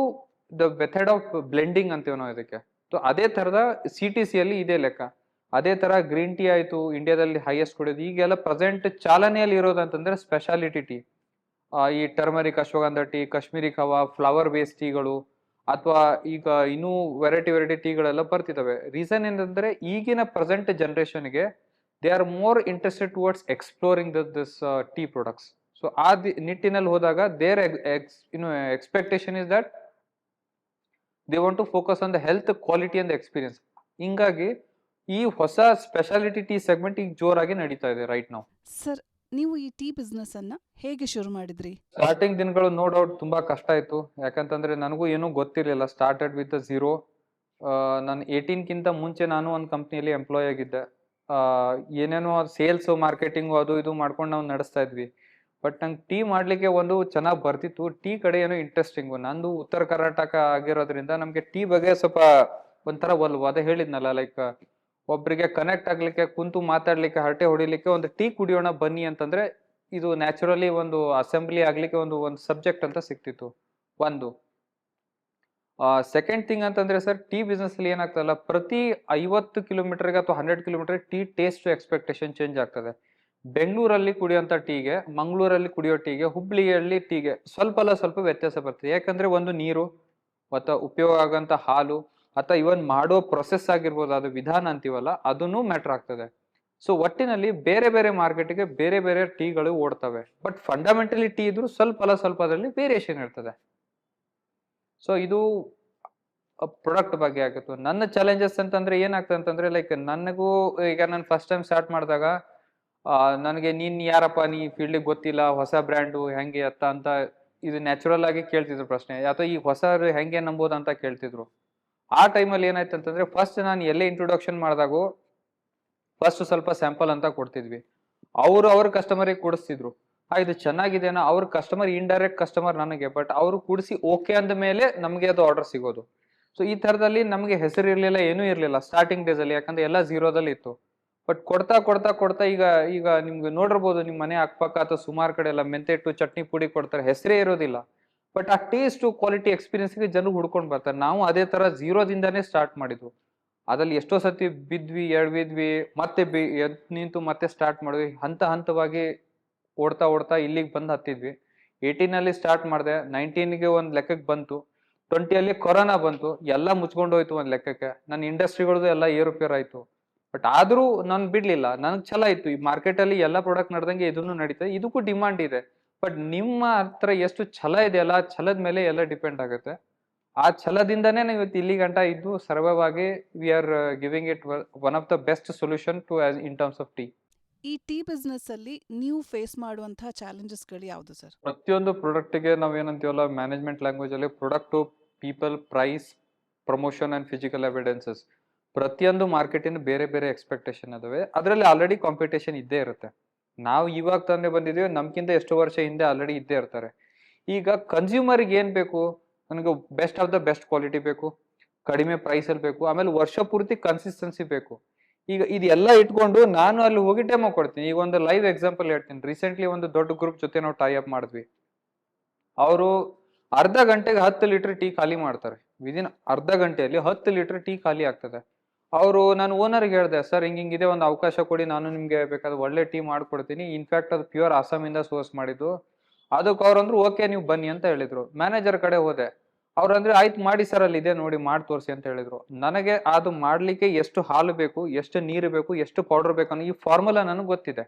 ದ ಮೆಥಡ್ ಆಫ್ ಬ್ಲೆಂಡಿಂಗ್ ಅಂತೀವಿ ನಾವು ಇದಕ್ಕೆ. ಸೊ ಅದೇ ತರದ ಸಿ ಟಿ ಸಿಯಲ್ಲಿ ಇದೇ ಲೆಕ್ಕ. ಅದೇ ತರ ಗ್ರೀನ್ ಟೀ ಆಯಿತು ಇಂಡಿಯಾದಲ್ಲಿ ಹೈಯೆಸ್ಟ್ ಕುಡಿಯೋದು ಈಗೆಲ್ಲ ಪ್ರೆಸೆಂಟ್ ಚಾಲನೆಯಲ್ಲಿ ಇರೋದಂತಂದ್ರೆ ಸ್ಪೆಷಾಲಿಟಿ ಟೀ ಈ turmeric ashwagandha tea Kashmiri kahwa flower base ಟೀಗಳು ಅಥವಾ ಈಗ ಇನ್ನೂ ವೆರೈಟಿ ವೆರೈಟಿ ಟೀಗಳೆಲ್ಲ ಬರ್ತಿದ್ದಾವೆ ರೀಸನ್ ಏನಂದ್ರೆ ಈಗಿನ present ಜನರೇಷನ್ಗೆ they are more interested towards exploring the this tea products so ಆ ನಿಟ್ಟಿನಲ್ಲಿ ಹೋದಾಗ ದೇರ್ ಎಕ್ಸ್ ಇನ್ನು expectation is that they want to focus on the health quality and experience ಹಿಂಗಾಗಿ ಈ ಹೊಸ ಸ್ಪೆಷಾಲಿಟಿ ಟೀ ಸೆಗ್ಮೆಂಟ್ ಈಗ ಜೋರಾಗಿ ನಡೀತಾ ಇದೆ ರೈಟ್ ನಾವು ಸರ್ ನೀವು ಈ ಟೀ ಬಿಸ್ನೆಸ್ಸನ್ನು ಹೇಗೆ ಶುರು ಮಾಡಿದ್ರಿ? ಸ್ಟಾರ್ಟಿಂಗ್ ದಿನಗಳು ನೋ ಡೌಟ್ ತುಂಬಾ ಕಷ್ಟ ಇತ್ತು ಯಾಕಂತಂದ್ರೆ ನನಗೂ ಏನೂ ಗೊತ್ತಿರಲಿಲ್ಲ. ಸ್ಟಾರ್ಟೆಡ್ ವಿತ್ ಝೀರೋ ನಾನು ಏಯ್ಟೀನ್ಕಿಂತ ಮುಂಚೆ ನಾನು ಒಂದು ಕಂಪ್ನಿಯಲ್ಲಿ ಎಂಪ್ಲಾಯ್ ಆಗಿದ್ದೆ. ಏನೇನೋ ಸೇಲ್ಸ್ ಮಾರ್ಕೆಟಿಂಗು ಅದು ಇದು ಮಾಡ್ಕೊಂಡು ನಾವು ನಡೆಸ್ತಾ ಇದ್ವಿ. ಬಟ್ ನಂಗೆ ಟೀ ಮಾಡಲಿಕ್ಕೆ ಒಂದು ಚೆನ್ನಾಗಿ ಬರ್ತಿತ್ತು. ಟೀ ಕಡೆ ಏನೋ ಇಂಟ್ರೆಸ್ಟಿಂಗು ನಂದು ಉತ್ತರ ಕರ್ನಾಟಕ ಆಗಿರೋದ್ರಿಂದ ನಮಗೆ ಟೀ ಬಗ್ಗೆ ಸ್ವಲ್ಪ ಒಂಥರ ಒಲ್ವು. ಅದೇ ಹೇಳಿದ್ನಲ್ಲ ಲೈಕ್ ಒಬ್ರಿಗೆ ಕನೆಕ್ಟ್ ಆಗಲಿಕ್ಕೆ, ಕುಂತು ಮಾತಾಡ್ಲಿಕ್ಕೆ, ಹರಟೆ ಹೊಡಿಲಿಕ್ಕೆ ಒಂದು ಟೀ ಕುಡಿಯೋಣ ಬನ್ನಿ ಅಂತಂದ್ರೆ ಇದು ನ್ಯಾಚುರಲಿ ಒಂದು ಅಸೆಂಬ್ಲಿ ಆಗಲಿಕ್ಕೆ ಒಂದು ಒಂದು ಸಬ್ಜೆಕ್ಟ್ ಅಂತ ಸಿಕ್ತಿತ್ತು ಒಂದು. ಸೆಕೆಂಡ್ ಥಿಂಗ್ ಅಂತಂದ್ರೆ ಸರ್ ಟೀ ಬಿಸ್ನೆಸ್ ಅಲ್ಲಿ ಏನಾಗ್ತದಲ್ಲ, ಪ್ರತಿ ಐವತ್ತು ಕಿಲೋಮೀಟರ್ಗೆ ಅಥವಾ hundred kilometer tea taste expectation change ಆಗ್ತದೆ. ಬೆಂಗಳೂರಲ್ಲಿ ಕುಡಿಯೋಂಥ ಟೀಗೆ, ಮಂಗಳೂರಲ್ಲಿ ಕುಡಿಯೋ ಟೀಗೆ, ಹುಬ್ಳಿಯಲ್ಲಿ ಟೀಗೆ ಸ್ವಲ್ಪ ಅಲ್ಲ ಸ್ವಲ್ಪ ವ್ಯತ್ಯಾಸ ಬರ್ತದೆ. ಯಾಕಂದ್ರೆ ಒಂದು ನೀರು ಅಥವಾ ಉಪಯೋಗ ಆಗಂತ ಹಾಲು ಅಥವಾ ಇವನ್ ಮಾಡೋ ಪ್ರೊಸೆಸ್ ಆಗಿರ್ಬೋದು, ಅದು ವಿಧಾನ ಅಂತೀವಲ್ಲ, ಅದನ್ನು ಮ್ಯಾಟ್ರ್ ಆಗ್ತದೆ. ಸೊ ಒಟ್ಟಿನಲ್ಲಿ ಬೇರೆ ಬೇರೆ ಮಾರ್ಕೆಟ್ಗೆ ಬೇರೆ ಬೇರೆ ಟೀಗಳು ಓಡ್ತವೆ. ಬಟ್ ಫಂಡಮೆಂಟಲಿ ಟೀ ಇದ್ರು ಸ್ವಲ್ಪ ಅಲ್ಲ ಸ್ವಲ್ಪ ಅದರಲ್ಲಿ ವೇರಿಯೇಷನ್ ಇರ್ತದೆ. ಸೊ ಇದು ಪ್ರಾಡಕ್ಟ್ ಬಗ್ಗೆ ಆಗಿತ್ತು. ನನ್ನ ಚಾಲೆಂಜಸ್ ಅಂತಂದ್ರೆ ಏನಾಗ್ತದೆ ಅಂತಂದ್ರೆ ಲೈಕ್ ನನಗೂ ಈಗ ನಾನು ಫಸ್ಟ್ ಟೈಮ್ ಸ್ಟಾರ್ಟ್ ಮಾಡಿದಾಗ ನನಗೆ ನೀನ್ ಯಾರಪ್ಪ, ನೀ ಫೀಲ್ಡಿಗೆ ಗೊತ್ತಿಲ್ಲ, ಹೊಸ ಬ್ರ್ಯಾಂಡು ಹೆಂಗೆ ಅತ್ತ ಅಂತ ಇದು ನ್ಯಾಚುರಲ್ ಆಗಿ ಕೇಳ್ತಿದ್ರು ಪ್ರಶ್ನೆ. ಅಥವಾ ಈ ಹೊಸ ಹೆಂಗೆ ನಂಬೋದು ಅಂತ ಕೇಳ್ತಿದ್ರು. ಆ ಟೈಮಲ್ಲಿ ಏನಾಯ್ತು ಅಂತಂದ್ರೆ ಫಸ್ಟ್ ನಾನು ಎಲ್ಲೇ ಇಂಟ್ರೊಡಕ್ಷನ್ ಮಾಡಿದಾಗೂ ಫಸ್ಟ್ ಸ್ವಲ್ಪ ಸ್ಯಾಂಪಲ್ ಅಂತ ಕೊಡ್ತಿದ್ವಿ. ಅವರು ಅವ್ರ ಕಸ್ಟಮರಿಗೆ ಕೊಡಿಸ್ತಿದ್ರು. ಆ, ಇದು ಚೆನ್ನಾಗಿದೆನಾ ಅವ್ರ ಕಸ್ಟಮರ್ ಇಂಡೈರೆಕ್ಟ್ ಕಸ್ಟಮರ್ ನನಗೆ ಬಟ್ ಅವರು ಕೂಡಿಸಿ ಓಕೆ ಅಂದ ಮೇಲೆ ನಮಗೆ ಅದು ಆರ್ಡರ್ ಸಿಗೋದು. ಸೊ ಈ ಥರದಲ್ಲಿ ನಮಗೆ ಹೆಸರು ಇರಲಿಲ್ಲ ಏನೂ ಇರಲಿಲ್ಲ ಸ್ಟಾರ್ಟಿಂಗ್ ಡೇಸಲ್ಲಿ ಯಾಕಂದ್ರೆ ಎಲ್ಲ ಝೀರೋದಲ್ಲಿ ಇತ್ತು ಬಟ್ ಕೊಡ್ತಾ ಕೊಡ್ತಾ ಕೊಡ್ತಾ ಈಗ ಈಗ ನಿಮ್ಗೆ ನೋಡಿರ್ಬೋದು ನಿಮ್ಮ ಮನೆ ಅಕ್ಕಪಕ್ಕ ಅಥವಾ ಸುಮಾರು ಕಡೆ ಎಲ್ಲ ಮೆಂತೆ ಹಿಟ್ಟು ಚಟ್ನಿ, ಪುಡಿ ಕೊಡ್ತಾರೆ. ಹೆಸರೇ ಇರೋದಿಲ್ಲ. ಬಟ್ ಆ ಟೇಸ್ಟು ಕ್ವಾಲಿಟಿ ಎಕ್ಸ್ಪೀರಿಯನ್ಸ್ಗೆ ಜನರು ಹುಡ್ಕೊಂಡು ಬರ್ತಾರೆ. ನಾವು ಅದೇ ಥರ ಝೀರೋದಿಂದಾನೇ ಸ್ಟಾರ್ಟ್ ಮಾಡಿದ್ವು. ಅದ್ರಲ್ಲಿ ಎಷ್ಟೋ ಸತಿ ಬಿದ್ವಿ ಎಡ್ವಿದ್ವಿ ಮತ್ತೆ ಬಿ ನಿಂತು ಮತ್ತೆ ಸ್ಟಾರ್ಟ್ ಮಾಡಿದ್ವಿ. ಹಂತ ಹಂತವಾಗಿ ಓಡ್ತಾ ಓಡ್ತಾ ಇಲ್ಲಿಗೆ ಬಂದು ಹತ್ತಿದ್ವಿ. ಏಯ್ಟೀನಲ್ಲಿ ಸ್ಟಾರ್ಟ್ ಮಾಡಿದೆ. ನೈನ್ಟೀನ್ಗೆ ಒಂದು ಲೆಕ್ಕಕ್ಕೆ ಬಂತು. ಟ್ವೆಂಟಿಯಲ್ಲಿ ಕೊರೋನಾ ಬಂತು. ಎಲ್ಲ ಮುಚ್ಕೊಂಡು ಹೋಯ್ತು ಒಂದು ಲೆಕ್ಕಕ್ಕೆ. ನನ್ನ ಇಂಡಸ್ಟ್ರಿಗಳದ್ದು ಎಲ್ಲ ಏರುಪೇರ್ ಆಯ್ತು ಬಟ್ ಆದರೂ ನಾನು ಬಿಡ್ಲಿಲ್ಲ. ನನಗೆ ಛಲ ಇತ್ತು. ಈ ಮಾರ್ಕೆಟಲ್ಲಿ ಎಲ್ಲ ಪ್ರಾಡಕ್ಟ್ ನಡೆದಂಗೆ ಇದನ್ನು ನಡೀತದೆ ಇದಕ್ಕೂ ಡಿಮಾಂಡ್ ಇದೆ. ಬಟ್ ನಿಮ್ಮ ಹತ್ರ ಎಷ್ಟು ಛಲ ಇದೆಯಲ್ಲ ಆ ಛಲದ ಮೇಲೆ ಎಲ್ಲ ಡಿಪೆಂಡ್ ಆಗುತ್ತೆ. ಆ ಛಲದಿಂದನೇ ನಾವು ಇವತ್ತು ಇಲ್ಲಿ ಗಂಟ ಇದ್ದು ಸರ್ವವಾಗಿ we are giving it one of the best solution to in terms of tea ಈ ಟೀ ಬಿಸ್ನೆಸ್ಸಲ್ಲಿ ನೀವು ಫೇಸ್ ಮಾಡುವಂತಹ ಚಾಲೆಂಜಸ್ಗಳು ಯಾವುದು ಸರ್ ಪ್ರತಿಯೊಂದು ಪ್ರಾಡಕ್ಟ್ಗೆ ನಾವು ಏನಂತೀವಲ್ಲ ಮ್ಯಾನೇಜ್ಮೆಂಟ್ ಲ್ಯಾಂಗ್ವೇಜ್ ಅಲ್ಲಿ product people price promotion and physical evidences ಪ್ರತಿಯೊಂದು ಮಾರ್ಕೆಟಿನ ಬೇರೆ ಬೇರೆ ಎಕ್ಸ್ಪೆಕ್ಟೇಷನ್ ಅದಾವೆ ಅದರಲ್ಲಿ ಆಲ್ರೆಡಿ ಕಾಂಪಿಟೇಷನ್ ಇದ್ದೇ ಇರುತ್ತೆ. ನಾವು ಇವಾಗ ತಂದೆ ಬಂದಿದ್ದೀವಿ ನಮ್ಗಿಂತ ಎಷ್ಟು ವರ್ಷ ಹಿಂದೆ ಆಲ್ರೆಡಿ ಇದ್ದೇ ಇರ್ತಾರೆ. ಈಗ ಕನ್ಸ್ಯೂಮರ್ಗೆ ಏನು ಬೇಕು? ನನಗೆ best of the best quality ಬೇಕು, ಕಡಿಮೆ ಪ್ರೈಸಲ್ಲಿ ಬೇಕು, ಆಮೇಲೆ ವರ್ಷ ಪೂರ್ತಿ ಕನ್ಸಿಸ್ಟೆನ್ಸಿ ಬೇಕು. ಈಗ ಇದೆಲ್ಲ ಇಟ್ಕೊಂಡು ನಾನು ಅಲ್ಲಿ ಹೋಗಿ ಡೆಮೋ ಕೊಡ್ತೀನಿ. ಈಗ ಒಂದು ಲೈವ್ ಎಕ್ಸಾಂಪಲ್ ಹೇಳ್ತೀನಿ. ರೀಸೆಂಟ್ಲಿ ಒಂದು ದೊಡ್ಡ ಗ್ರೂಪ್ ಜೊತೆ ನಾವು ಟೈ ಅಪ್ ಮಾಡಿದ್ವಿ. ಅವರು ಅರ್ಧ ಗಂಟೆಗೆ ಹತ್ತು ಲೀಟರ್ ಟೀ ಖಾಲಿ ಮಾಡ್ತಾರೆ. ವಿದಿನ್ ಅರ್ಧ ಗಂಟೆಯಲ್ಲಿ ಹತ್ತು ಲೀಟರ್ ಟೀ ಖಾಲಿ ಆಗ್ತದೆ. ಅವರು, ನಾನು ಓನರ್ಗೆ ಹೇಳಿದೆ, ಸರ್, ಹಿಂಗೆ ಹಿಂಗಿದೆ ಒಂದು ಅವಕಾಶ ಕೊಡಿ, ನಾನು ನಿಮಗೆ ಬೇಕಾದ್ರೆ ಒಳ್ಳೆ ಟೀ ಮಾಡ್ಕೊಡ್ತೀನಿ. ಇನ್ಫ್ಯಾಕ್ಟ್ ಅದು ಪ್ಯೂರ್ ಅಸ್ಸಾಮಿಂದ ಸೋರ್ಸ್ ಮಾಡಿದ್ದು. ಅದಕ್ಕೆ ಅವ್ರಂದ್ರು ಓಕೆ ನೀವು ಬನ್ನಿ ಅಂತ ಹೇಳಿದರು. ಮ್ಯಾನೇಜರ್ ಕಡೆ ಹೋದೆ. ಅವ್ರಂದ್ರೆ ಆಯ್ತು ಮಾಡಿ ಸರ್, ಅಲ್ಲಿ ಇದೆ, ನೋಡಿ, ಮಾಡಿ ತೋರಿಸಿ ಅಂತ ಹೇಳಿದರು. ನನಗೆ ಅದು ಮಾಡಲಿಕ್ಕೆ ಎಷ್ಟು ಹಾಲು ಬೇಕು, ಎಷ್ಟು ನೀರು ಬೇಕು, ಎಷ್ಟು ಪೌಡರ್ ಬೇಕು ಅನ್ನೋ ಈ ಫಾರ್ಮುಲಾ ನನಗೆ ಗೊತ್ತಿದೆ.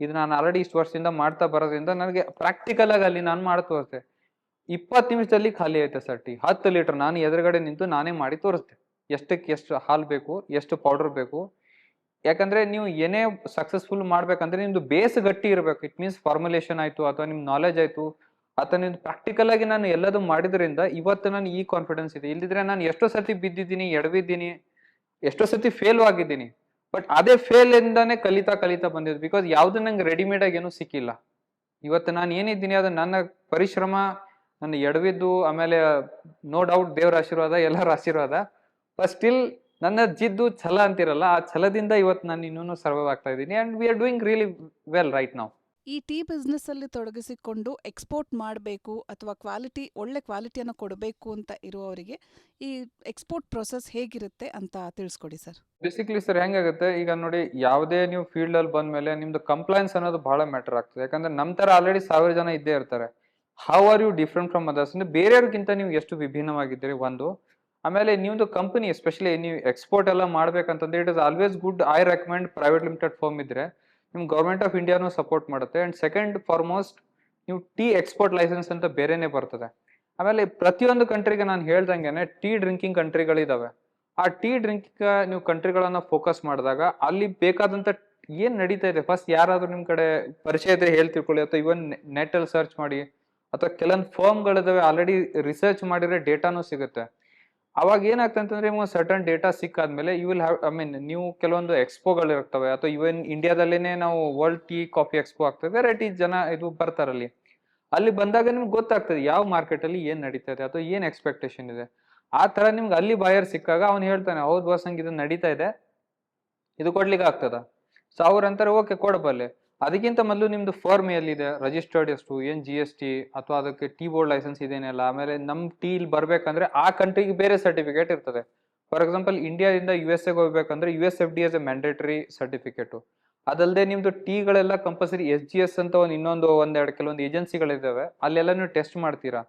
ಇದು ನಾನು ಆಲ್ರೆಡಿ ಇಷ್ಟು ವರ್ಷದಿಂದ ಮಾಡ್ತಾ ಬರೋದ್ರಿಂದ ನನಗೆ ಪ್ರಾಕ್ಟಿಕಲ್ ಆಗಿ ಅಲ್ಲಿ ನಾನು ಮಾಡಿ ತೋರಿಸ್ದೆ. ಇಪ್ಪತ್ತು ನಿಮಿಷದಲ್ಲಿ ಖಾಲಿ ಆಯ್ತು ಸರ್ ಟೀ? ಹತ್ತು ಲೀಟರ್ ನಾನು ಎದುರುಗಡೆ ನಿಂತು ನಾನೇ ಮಾಡಿ ತೋರಿಸ್ದೆ. ಎಷ್ಟಕ್ಕೆ ಎಷ್ಟು ಹಾಲು ಬೇಕು, ಎಷ್ಟು ಪೌಡರ್ ಬೇಕು. ಯಾಕಂದರೆ ನೀವು ಏನೇ ಸಕ್ಸಸ್ಫುಲ್ ಮಾಡಬೇಕಂದ್ರೆ ನಿಮ್ಮದು ಬೇಸ್ ಗಟ್ಟಿ ಇರಬೇಕು. ಇಟ್ ಮೀನ್ಸ್ ಫಾರ್ಮುಲೇಷನ್ ಆಯಿತು ಅಥವಾ ನಿಮ್ಮ ನಾಲೆಜ್ ಆಯಿತು, ಅಥವಾ ನಿಮ್ದು ಪ್ರಾಕ್ಟಿಕಲ್ ಆಗಿ ನಾನು ಎಲ್ಲದೂ ಮಾಡಿದ್ರಿಂದ ಇವತ್ತು ನಾನು ಈ ಕಾನ್ಫಿಡೆನ್ಸ್ ಇದೆ. ಇಲ್ಲದಿದ್ರೆ ನಾನು ಎಷ್ಟೋ ಸರ್ತಿ ಬಿದ್ದಿದ್ದೀನಿ, ಎಡವಿದ್ದೀನಿ, ಎಷ್ಟೋ ಸತಿ ಫೇಲ್ ಆಗಿದ್ದೀನಿ. ಬಟ್ ಅದೇ ಫೇಲ್ ಇಂದಾನೆ ಕಲಿತಾ ಕಲಿತಾ ಬಂದಿದ್ದು. ಬಿಕಾಸ್ ಯಾವುದು ನಂಗೆ ರೆಡಿಮೇಡ್ ಆಗಿ ಏನೂ ಸಿಕ್ಕಿಲ್ಲ. ಇವತ್ತು ನಾನು ಏನಿದ್ದೀನಿ ಅದು ನನ್ನ ಪರಿಶ್ರಮ, ನನ್ನ ಎಡವಿದ್ದು, ಆಮೇಲೆ ನೋ ಡೌಟ್ ದೇವ್ರ ಆಶೀರ್ವಾದ, ಎಲ್ಲರ ಆಶೀರ್ವಾದ. ಬಟ್ ಸ್ಟಿಲ್ ನನ್ನ ಜಿದ್ದು ಛಲ ಅಂತಿರಲ್ಲ ಆ ಛಲದಿಂದ ಇವತ್ತು ನಾನು ಇನ್ನೂ ಸರ್ವೈವ್ ಆಗ್ತಾ ಇದ್ದೀನಿ. And we are doing really well right ನಾವು ಈ ಟೀ ಬಿಸ್ನೆಸ್ಸಲ್ಲಿ ತೊಡಗಿಸಿಕೊಂಡು ಎಕ್ಸ್ಪೋರ್ಟ್ ಮಾಡಬೇಕು ಅಥವಾ ಕ್ವಾಲಿಟಿ ಒಳ್ಳೆ ಕ್ವಾಲಿಟಿಯನ್ನು ಕೊಡಬೇಕು ಅಂತ ಇರುವವರಿಗೆ ಈ ಎಕ್ಸ್ಪೋರ್ಟ್ ಪ್ರೊಸೆಸ್ ಹೇಗಿರುತ್ತೆ ಅಂತ ತಿಳಿಸ್ಕೊಡಿ ಸರ್. Basically sir ಹೆಂಗಾಗುತ್ತೆ? ಈಗ ನೋಡಿ ಯಾವುದೇ ನೀವು ಫೀಲ್ಡ್ ಅಲ್ಲಿ ಬಂದ್ಮೇಲೆ ನಿಮ್ದು ಕಂಪ್ಲೈನ್ಸ್ ಅನ್ನೋದು ಬಹಳ ಮ್ಯಾಟರ್ ಆಗ್ತದೆ. ಯಾಕಂದ್ರೆ ನಮ್ಮ ತರ ಆಲ್ರೆಡಿ ಸಾವಿರ ಜನ ಇದ್ದೇ ಇರ್ತಾರೆ. How are you different from others ಅಂದ್ರೆ ಬೇರೆಯವ್ರಿಗಿಂತ ನೀವು ಎಷ್ಟು ವಿಭಿನ್ನವಾಗಿದ್ದೀರಿ? ಒಂದು ಆಮೇಲೆ ನಿಮ್ದು ಕಂಪನಿ ಎಸ್ಪೆಷಲಿ ನೀವು ಎಕ್ಸ್ಪೋರ್ಟ್ ಎಲ್ಲ ಮಾಡ್ಬೇಕಂತಂದ್ರೆ it is always good I recommend private limited firm ಇದ್ರೆ ನಿಮ್ ಗೌರ್ಮೆಂಟ್ ಆಫ್ ಇಂಡಿಯಾನು ಸಪೋರ್ಟ್ ಮಾಡುತ್ತೆ. ಅಂಡ್ ಸೆಕೆಂಡ್ ಫಾರ್ಮೋಸ್ಟ್ ನೀವು ಟೀ ಎಕ್ಸ್ಪೋರ್ಟ್ ಲೈಸೆನ್ಸ್ ಅಂತ ಬೇರೆನೆ ಬರ್ತದೆ. ಆಮೇಲೆ ಪ್ರತಿಯೊಂದು ಕಂಟ್ರಿಗೆ ನಾನು ಹೇಳ್ದಂಗೆ ಟೀ ಡ್ರಿಂಕಿಂಗ್ ಕಂಟ್ರಿಗಳಿದಾವೆ ಆ ಟೀ ಡ್ರಿಂಕಿಂಗ್ ನೀವು ಕಂಟ್ರಿಗಳನ್ನ ಫೋಕಸ್ ಮಾಡಿದಾಗ ಅಲ್ಲಿ ಬೇಕಾದಂತ ಏನ್ ನಡೀತಾ ಇದೆ? ಫಸ್ಟ್ ಯಾರಾದ್ರೂ ನಿಮ್ ಕಡೆ ಪರಿಚಯ ಇದ್ರೆ ಹೇಳಿ ತಿಳ್ಕೊಳ್ಳಿ. ಅಥವಾ ಇವನ್ ನೆಟ್ ಅಲ್ಲಿ ಸರ್ಚ್ ಮಾಡಿ. ಅಥವಾ ಕೆಲವೊಂದು ಫರ್ಮ್ಗಳಿದಾವೆ ಆಲ್ರೆಡಿ ರಿಸರ್ಚ್ ಮಾಡಿದ್ರೆ ಡೇಟಾನು ಸಿಗುತ್ತೆ. ಅವಾಗ ಏನಾಗ್ತದೆ ಅಂತಂದ್ರೆ ನಿಮ್ಗೆ certain data ಸಿಕ್ಕಾದ್ಮೇಲೆ you will have I mean ನೀವು ಕೆಲವೊಂದು ಎಕ್ಸ್ಪೋಗಳು ಇರ್ತವೆ ಅಥವಾ ಇವನ್ ಇಂಡಿಯಾದಲ್ಲೇನೆ ನಾವು ವರ್ಲ್ಡ್ ಟೀ ಕಾಫಿ ಎಕ್ಸ್ಪೋ ಆಗ್ತದೆ ವೆರೈಟಿ ಜನ ಇದು ಬರ್ತಾರಲ್ಲಿ ಅಲ್ಲಿ. ಬಂದಾಗ ನಿಮ್ಗೆ ಗೊತ್ತಾಗ್ತದೆ ಯಾವ ಮಾರ್ಕೆಟ್ ಅಲ್ಲಿ ಏನ್ ನಡೀತಾ ಇದೆ ಅಥವಾ ಏನು ಎಕ್ಸ್ಪೆಕ್ಟೇಷನ್ ಇದೆ. ಆ ತರ ನಿಮ್ಗೆ ಅಲ್ಲಿ ಬಾಯರ್ ಸಿಕ್ಕಾಗ ಅವ್ನು ಹೇಳ್ತಾನೆ, ಹೌದು ಬಾಸ್ ನಡೀತಾ ಇದೆ, ಇದು ಕೊಡ್ಲಿಕ್ಕೆ ಆಗ್ತದ? ಸೊ ಅವ್ರ ಅಂತಾರೆ ಓಕೆ ಕೊಡಬಲ್ಲೆ ಅದಕ್ಕಿಂತ ಮೊದಲು ನಿಮ್ದು ಫಾರ್ಮ್ ಎಲ್ಲಿದೆ? ರಿಜಿಸ್ಟರ್ಡ್ ಎಷ್ಟು? ಏನ್ ಜಿ ಎಸ್ ಟಿ ಅಥವಾ ಅದಕ್ಕೆ ಟಿ ಬೋರ್ಡ್ ಲೈಸೆನ್ಸ್ ಇದೇನೆಲ್ಲ? ಆಮೇಲೆ ನಮ್ ಟಿ ಇಲ್ಲಿ ಬರ್ಬೇಕಂದ್ರೆ ಆ ಕಂಟ್ರಿಗೆ ಬೇರೆ ಸರ್ಟಿಫಿಕೇಟ್ ಇರ್ತದೆ. ಫಾರ್ ಎಕ್ಸಾಂಪಲ್ ಇಂಡಿಯಾದಿಂದ ಯು ಎಸ್ ಎಗೆ ಹೋಗ್ಬೇಕಂದ್ರೆ U S F D S A mandatory certificate ಅದಲ್ಲದೆ ನಿಮ್ದು ಟೀಗಳೆಲ್ಲ ಕಂಪಲ್ಸರಿ ಎಸ್ ಜಿ ಎಸ್ ಅಂತ ಒಂದು ಇನ್ನೊಂದು ಒಂದೆರಡು ಕೆಲವೊಂದು ಏಜೆನ್ಸಿಗಳಿದ್ದಾವೆ ಅಲ್ಲೆಲ್ಲ ನೀವು ಟೆಸ್ಟ್ ಮಾಡ್ತೀರಾ.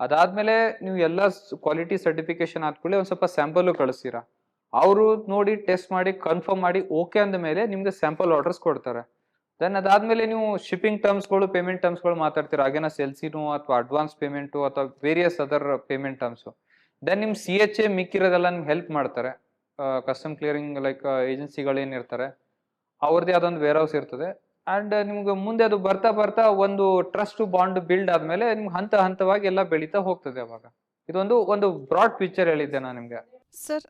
ಅದಾದ್ಮೇಲೆ ನೀವು ಎಲ್ಲ ಕ್ವಾಲಿಟಿ ಸರ್ಟಿಫಿಕೇಶನ್ ಆದ್ಕೊಳ್ಳಿ ಒಂದು ಸ್ವಲ್ಪ ಸ್ಯಾಂಪಲ್ ಕಳಿಸ್ತೀರಾ. ಅವರು ನೋಡಿ ಟೆಸ್ಟ್ ಮಾಡಿ ಕನ್ಫರ್ಮ್ ಮಾಡಿ ಓಕೆ ಅಂದ ಮೇಲೆ ನಿಮ್ಗೆ ಸ್ಯಾಂಪಲ್ ಆರ್ಡರ್ಸ್ ಕೊಡ್ತಾರೆ. ದೆನ್ ಅದಾದ್ಮೇಲೆ ನೀವು ಶಿಪ್ಪಿಂಗ್ ಟರ್ಮ್ಸ್ಗಳು ಪೇಮೆಂಟ್ ಟರ್ಮ್ಸ್ಗಳು ಮಾತಾಡ್ತೀರಾ? ಹಾಗೇನ ಸೆಲ್ಸಿನೂ ಅಥವಾ ಅಡ್ವಾನ್ಸ್ ಪೇಮೆಂಟು ಅಥವಾ various other payment terms then ನಿಮ್ ಸಿ ಎಚ್ ಎ ಮಿಕ್ಕಿರೋದೆಲ್ಲ ನಿಮ್ಗೆ ಹೆಲ್ಪ್ ಮಾಡ್ತಾರೆ. ಕಸ್ಟಮ್ ಕ್ಲಿಯರಿಂಗ್ ಲೈಕ್ ಏಜೆನ್ಸಿಗಳು ಏನಿರ್ತಾರೆ ಅವ್ರದ್ದೇ ಅದೊಂದು ವೇರ್ ಹೌಸ್ ಇರ್ತದೆ. ಅಂಡ್ ನಿಮ್ಗೆ ಮುಂದೆ ಅದು ಬರ್ತಾ ಬರ್ತಾ ಒಂದು ಟ್ರಸ್ಟ್ ಬಾಂಡ್ ಬಿಲ್ಡ್ ಆದ್ಮೇಲೆ ನಿಮ್ಗೆ ಹಂತ ಹಂತವಾಗಿ ಎಲ್ಲ ಬೆಳೀತಾ ಹೋಗ್ತದೆ ಅವಾಗ. ಇದೊಂದು, ಒಂದು ಬ್ರಾಡ್ ಪಿಕ್ಚರ್ ಹೇಳಿದ್ದೆ ನಾನು ನಿಮ್ಗೆ. ಸರ್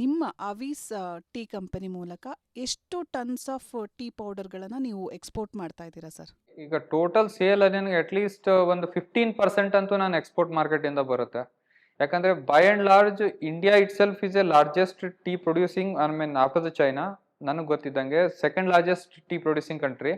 ನಿಮ್ಮ ಅವೀಸ್ ಟೀ ಕಂಪನಿ ಮೂಲಕ ಎಷ್ಟು ಟನ್ಸ್ ಆಫ್ ಟೀ ಪೌಡರ್ಗಳನ್ನು ನೀವು ಎಕ್ಸ್ಪೋರ್ಟ್ ಮಾಡ್ತಾ ಇದ್ದೀರಾ ಸರ್? ಈಗ ಟೋಟಲ್ ಸೇಲ್ ನನಗೆ ಅಟ್ಲೀಸ್ಟ್ ಒಂದು ಫಿಫ್ಟೀನ್ ಪರ್ಸೆಂಟ್ ಅಂತೂ ನಾನು ಎಕ್ಸ್ಪೋರ್ಟ್ ಮಾರ್ಕೆಟ್ ಇಂದ ಬರುತ್ತೆ. ಯಾಕಂದ್ರೆ by and large India itself is a largest tea producing I mean after the China ನನಗೆ ಗೊತ್ತಿದ್ದಂಗೆ second largest tea producing country